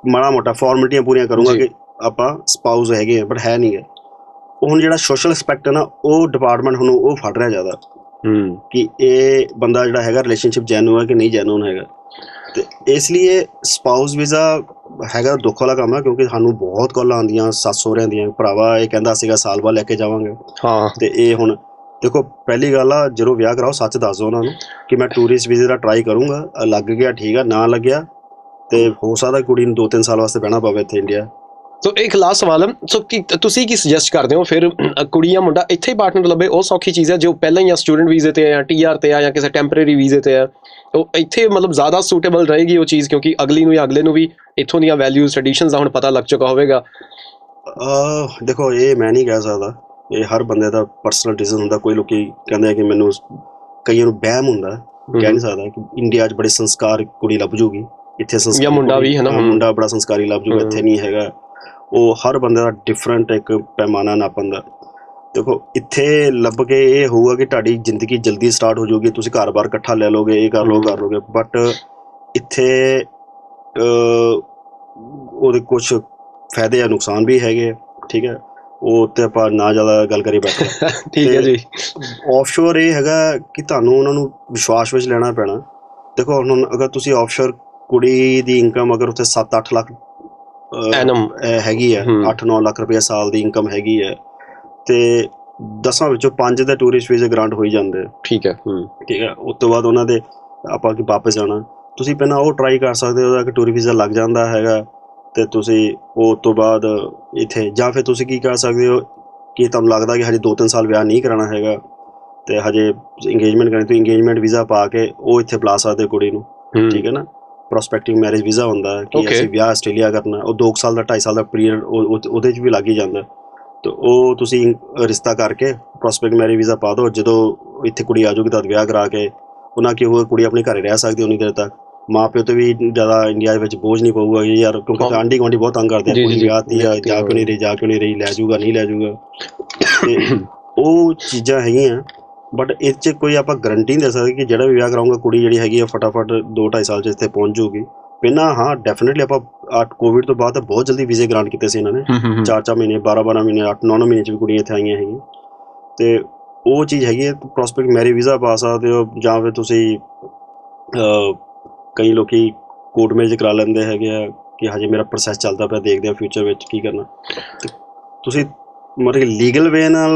ਮਾੜਾ ਮੋਟਾ ਫਾਰਮੈਲਿਟੀਆਂ ਪੂਰੀਆਂ ਕਰੂੰਗਾ। ਕਿ ਆਪਾਂ ਸਪਾਊਸ ਹੈਗੇ ਆ ਬਟ ਹੈ ਨਹੀਂ ਹੈ। ਉਹ ਹੁਣ ਜਿਹੜਾ ਸੋਸ਼ਲ ਐਸਪੈਕਟ ਹੈ ਨਾ ਉਹ ਡਿਪਾਰਟਮੈਂਟ ਹੁਣ ਉਹ ਫੜ ਰਿਹਾ ਜ਼ਿਆਦਾ। ਹੂੰ। ਕਿ ਇਹ ਬੰਦਾ ਜਿਹੜਾ ਹੈਗਾ ਰਿਲੇਸ਼ਨਸ਼ਿਪ ਜੈਨੂਨ ਹੈ ਕਿ ਨਹੀਂ ਜੈਨੂਨ ਹੈਗਾ। ਤੇ ਇਸ ਲਈ ਸਪਾਊਸ ਵੀਜ਼ਾ ਹੈਗਾ ਦੁੱਖ ਵਾਲਾ ਕੰਮ ਹੈ ਕਿਉਂਕਿ ਸਾਨੂੰ ਬਹੁਤ ਕਾਲਾਂ ਆਉਂਦੀਆਂ ਸੱਸ ਸਹੁਰਿਆਂ ਦੀਆਂ ਭਰਾਵਾ ਇਹ ਕਹਿੰਦਾ ਸੀਗਾ ਸਾਲ ਬਾਅਦ ਲੈ ਕੇ ਜਾਵਾਂਗੇ। ਹਾਂ। ਤੇ ਇਹ ਹੁਣ ਦੇਖੋ ਪਹਿਲੀ ਗੱਲ ਆ ਜਦੋਂ ਵਿਆਹ ਕਰਾਓ ਸੱਚ ਦੱਸ ਦਿਓ ਉਹਨਾਂ ਨੂੰ ਕਿ ਮੈਂ ਟੂਰਿਸਟ ਵੀਜ਼ੇ ਦਾ ਟਰਾਈ ਕਰੂੰਗਾ ਲੱਗ ਗਿਆ ਠੀਕ ਆ ਨਾ ਲੱਗਿਆ ਤੇ ਹੋ ਸਕਦਾ ਕੁੜੀ ਨੂੰ 2-3 ਸਾਲ ਵਾਸਤੇ ਬਹਿਣਾ ਪਵੇ ਇੱਥੇ ਇੰਡੀਆ ਸੋ ਇੱਕ ਲਾਸਟ ਸਵਾਲ ਹੈ ਸੋ ਕੀ ਤੁਸੀਂ ਕੀ ਸੁਜੈਸਟ ਕਰਦੇ ਹੋ ਫਿਰ ਅ, ਕੁੜੀ ਜਾਂ ਮੁੰਡਾ ਇੱਥੇ ਹੀ ਪਾਰਟਨਰ ਲੱਭੇ ਉਹ ਸੌਖੀ ਚੀਜ਼ ਹੈ ਜੋ ਪਹਿਲਾਂ ਹੀ ਆ ਸਟੂਡੈਂਟ ਵੀਜ਼ੇ ਤੇ ਆ ਜਾਂ ਟੀਆਰ ਤੇ ਆ ਜਾਂ ਕਿਸੇ ਟੈਂਪਰੇਰੀ ਵੀਜ਼ੇ ਤੇ ਆ ਉਹ ਇੱਥੇ ਮਤਲਬ ਜ਼ਿਆਦਾ ਸੂਟੇਬਲ ਰਹੇਗੀ ਉਹ ਚੀਜ਼ ਕਿਉਂਕਿ ਅਗਲੀ ਨੂੰ ਜਾਂ ਅਗਲੇ ਨੂੰ ਵੀ ਇੱਥੋਂ ਦੀਆਂ ਵੈਲਿਊਜ਼ ਟ੍ਰੈਡੀਸ਼ਨਸ ਦਾ ਹੁਣ ਪਤਾ ਲੱਗ ਚੁੱਕਾ ਹੋਵੇਗਾ ਅਹ ਦੇਖੋ ਇਹ ਮੈਂ ਨਹੀਂ ਕਹਿ ਸਕਦਾ ਇਹ ਹਰ ਬੰਦੇ ਦਾ ਪਰਸਨਲ ਡਿਸੀਜਨ ਹੁੰਦਾ ਕੋਈ ਲੋਕੀ ਕਹਿੰਦੇ ਆ ਕਿ ਮੈਨੂੰ ਕਈਆਂ ਨੂੰ ਵਹਿਮ ਹੁੰਦਾ ਕਹਿ ਨਹੀਂ ਸਕਦਾ ਕਿ ਇੰਡੀਆ 'ਚ ਬੜੇ ਸੰਸਕਾਰ ਕੁੜੀ ਲੱਭ ਜੂਗੀ ਇੱਥੇ ਸੰਸਕਾਰ ਜਾਂ ਮੁੰਡਾ ਵੀ ਹੈ ਨਾ। ਮੁੰਡਾ ਬੜਾ ਸੰਸਕਾਰੀ ਲੱਭ ਜੂਗਾ ਇੱਥੇ। ਨਹੀਂ ਹੈਗਾ ਉਹ ਹਰ ਬੰਦੇ ਦਾ ਡਿਫਰੈਂਟ ਇੱਕ ਪੈਮਾਨਾ ਨਾਪਣ ਦਾ। ਦੇਖੋ ਇੱਥੇ ਲੱਭ ਕੇ ਇਹ ਹੋਊਗਾ ਕਿ ਤੁਹਾਡੀ ਜ਼ਿੰਦਗੀ ਜਲਦੀ ਸਟਾਰਟ ਹੋ ਜਾਊਗੀ ਤੁਸੀਂ ਘਰ-ਬਾਰ ਇਕੱਠਾ ਲੈ ਲਓਗੇ ਇਹ ਕਰ ਲਓ ਕਰ ਲਓਗੇ ਬਟ ਇੱਥੇ ਉਹਦੇ ਕੁਝ ਫਾਇਦੇ ਆ ਨੁਕਸਾਨ ਵੀ ਹੈਗੇ ਠੀਕ ਹੈ? ਉਹ ਤੇ ਆਪਾਂ ਨਾ ਜ਼ਿਆਦਾ ਗੱਲ ਕਰੀ ਬੈਠੇ [LAUGHS] ਠੀਕ ਹੈ ਜੀ। ਆਫਸ਼ੋਰ ਇਹ ਹੈਗਾ ਕਿ ਤੁਹਾਨੂੰ ਉਹਨਾਂ ਨੂੰ ਵਿਸ਼ਵਾਸ ਵਿੱਚ ਲੈਣਾ ਪੈਣਾ। ਦੇਖੋ ਹੁਣ ਅਗਰ ਤੁਸੀਂ ਆਫਸ਼ੋਰ ਕੁੜੀ ਦੀ ਇਨਕਮ ਅਗਰ ਉੱਥੇ 7-8 ਲੱਖ ਐਨਮ ਹੈਗੀ ਹੈ ਹੂੰ। 8-9 ਲੱਖ ਰੁਪਏ ਸਾਲ ਦੀ ਇਨਕਮ ਹੈਗੀ ਹੈ ਤੇ 10 ਵਿੱਚੋਂ 5 ਦੇ ਟੂਰਿਸਟ ਵੀਜ਼ੇ ਗ੍ਰਾਂਟ ਹੋਈ ਜਾਂਦੇ ਠੀਕ ਹੈ ਠੀਕ ਹੈ ਉਸ ਤੋਂ ਬਾਅਦ ਉਹਨਾਂ ਦੇ ਆਪਾਂ ਕਿ ਵਾਪਸ ਜਾਣਾ। ਤੁਸੀਂ ਪਹਿਲਾਂ ਉਹ ਟਰਾਈ ਕਰ ਸਕਦੇ ਹੋ ਉਹਦਾ ਕਿ ਟੂਰ ਵੀਜ਼ਾ ਲੱਗ ਜਾਂਦਾ ਹੈਗਾ ਤੇ ਤੁਸੀਂ ਉਹ ਤੋਂ ਬਾਅਦ ਇੱਥੇ ਜਾਂ ਫਿਰ ਤੁਸੀਂ ਕੀ ਕਰ ਸਕਦੇ ਹੋ ਕਿ ਤੁਹਾਨੂੰ ਲੱਗਦਾ ਕਿ ਹਜੇ 2-3 ਸਾਲ ਵਿਆਹ ਨਹੀਂ ਕਰਾਉਣਾ ਹੈਗਾ ਤੇ ਹਜੇ ਇੰਗੇਜਮੈਂਟ ਕਰਨੀ ਤੁਸੀਂ ਇੰਗੇਜਮੈਂਟ ਵੀਜ਼ਾ ਪਾ ਕੇ ਉਹ ਇੱਥੇ ਬੁਲਾ ਸਕਦੇ ਕੁੜੀ ਨੂੰ। ਠੀਕ ਹੈ ਨਾ? ਪ੍ਰੋਸਪੈਕਟਿਵ ਮੈਰਿਜ ਵੀਜ਼ਾ ਹੁੰਦਾ ਹੈ ਕਿ Okay. ਅਸੀਂ ਵਿਆਹ ਆਸਟ੍ਰੇਲੀਆ ਕਰਨਾ ਉਹ 2 ਸਾਲ ਦਾ 2.5 ਸਾਲ ਦਾ ਪੀਰੀਅਡ ਉਹਦੇ 'ਚ ਵੀ ਲੱਗ ਹੀ ਜਾਂਦਾ ਤੇ ਉਹ ਤੁਸੀਂ ਰਿਸ਼ਤਾ ਕਰਕੇ ਪ੍ਰੋਸਪੈਕਟ ਮੈਰਿਜ ਵੀਜ਼ਾ ਪਾ ਦਿਓ ਜਦੋਂ ਇੱਥੇ ਕੁੜੀ ਆ ਜਾਊਗੀ ਤਾਂ ਵਿਆਹ ਕਰਾ ਕੇ ਉਹਨਾਂ ਕੀ ਹੋਊਗਾ ਕੁੜੀ ਆਪਣੇ ਘਰੇ ਰਹਿ ਸਕਦੀ ਉਨੀ ਦੇਰ ਤੱਕ ਮਾਂ ਪਿਓ ਤੇ ਵੀ ਜ਼ਿਆਦਾ ਇੰਡੀਆ ਵਿੱਚ ਬੋਝ ਨਹੀਂ ਪਊਗਾ ਕਿ ਯਾਰ ਕਿਉਂਕਿ ਹਾਂ। ਆਂਢੀ ਗੁਆਂਢੀ ਬਹੁਤ ਤੰਗ ਕਰਦੇ ਆ ਜੀ, ਕੁੜੀ ਜੀ। ਵਿਆਹ ਤੀ ਆ ਜਾ ਕਿਉਂ ਨਹੀਂ ਰਹੀ ਜਾ ਕਿਉਂ ਨਹੀਂ ਰਹੀ ਲੈ ਜਾਊਗਾ ਨਹੀਂ ਲੈ ਜਾਊਗਾ ਤੇ ਉਹ ਚੀਜ਼ਾਂ ਹੈਗੀਆਂ ਬਟ ਇਹ 'ਚ ਕੋਈ ਆਪਾਂ ਗਰੰਟੀ ਨਹੀਂ ਦੇ ਸਕਦੇ ਕਿ ਜਿਹੜਾ ਵੀ ਵਿਆਹ ਕਰਾਉਂਗਾ ਕੁੜੀ ਜਿਹੜੀ ਹੈਗੀ ਆ ਫਟਾਫਟ 2 2.5 ਸਾਲ 'ਚ ਇੱਥੇ ਪਹੁੰਚ ਜਾਊਗੀ। ਪਹਿਲਾਂ ਹਾਂ ਡੈਫੀਨਿਟਲੀ ਆਪਾਂ ਆ ਕੋਵਿਡ ਤੋਂ ਬਾਅਦ ਬਹੁਤ ਜਲਦੀ ਵੀਜ਼ੇ ਗ੍ਰਾਂਟ ਕੀਤੇ ਸੀ ਇਹਨਾਂ ਨੇ। ਹੂੰ ਹੂੰ ਹੂੰ। 4-4 ਮਹੀਨੇ 12-12 ਮਹੀਨੇ 8-9 ਮਹੀਨੇ 'ਚ ਵੀ ਕੁੜੀਆਂ ਇੱਥੇ ਆਈਆਂ ਹੈਗੀਆਂ। ਤੇ ਉਹ ਚੀਜ਼ ਹੈਗੀ ਹੈ ਪ੍ਰੋਸਪੈਕਟ ਮੈਰੀ ਵੀਜ਼ਾ ਪਾ ਸਕਦੇ ਹੋ ਜਾਂ ਫਿਰ ਤੁਸੀਂ ਕਈ ਲੋਕੀ ਕੋਰਟ ਮੈਰਿਜ ਕਰਾ ਲੈਂਦੇ ਹੈਗੇ ਆ ਕਿ ਹਜੇ ਮੇਰਾ ਪ੍ਰੋਸੈਸ ਚੱਲਦਾ ਪਿਆ ਦੇਖਦੇ ਆ ਫਿਊਚਰ ਵਿੱਚ ਕੀ ਕਰਨਾ। ਤੁਸੀਂ ਮਤਲਬ ਕਿ ਲੀਗਲ ਵੇ ਨਾਲ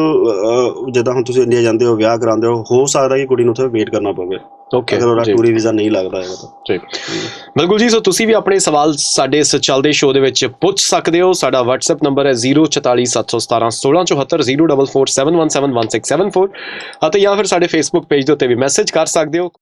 ਜਿੱਦਾਂ ਹੁਣ ਤੁਸੀਂ ਇੰਡੀਆ ਜਾਂਦੇ ਹੋ ਵਿਆਹ ਕਰਾਉਂਦੇ ਹੋ ਹੋ ਸਕਦਾ ਕਿ ਕੁੜੀ ਨੂੰ ਉੱਥੇ ਵੇਟ ਕਰਨਾ ਪਵੇ। ਓਕੇ ਅਗਰ ਉਹਦਾ ਟੂਰੀ ਵੀਜ਼ਾ ਨਹੀਂ ਲੱਗਦਾ ਹੈਗਾ ਤਾਂ। ਜੀ। ਬਿਲਕੁਲ ਜੀ ਸੋ ਤੁਸੀਂ ਵੀ ਆਪਣੇ ਸਵਾਲ ਸਾਡੇ ਇਸ ਚੱਲਦੇ ਸ਼ੋਅ ਦੇ ਵਿੱਚ ਪੁੱਛ ਸਕਦੇ ਹੋ। ਸਾਡਾ WhatsApp ਨੰਬਰ ਹੈ 0447171674 0447171674 ਅਤੇ ਜਾਂ ਫਿਰ ਸਾਡੇ Facebook ਪੇਜ ਦੇ ਉੱਤੇ ਵੀ ਮੈਸੇਜ ਕਰ ਸਕਦੇ ਹੋ।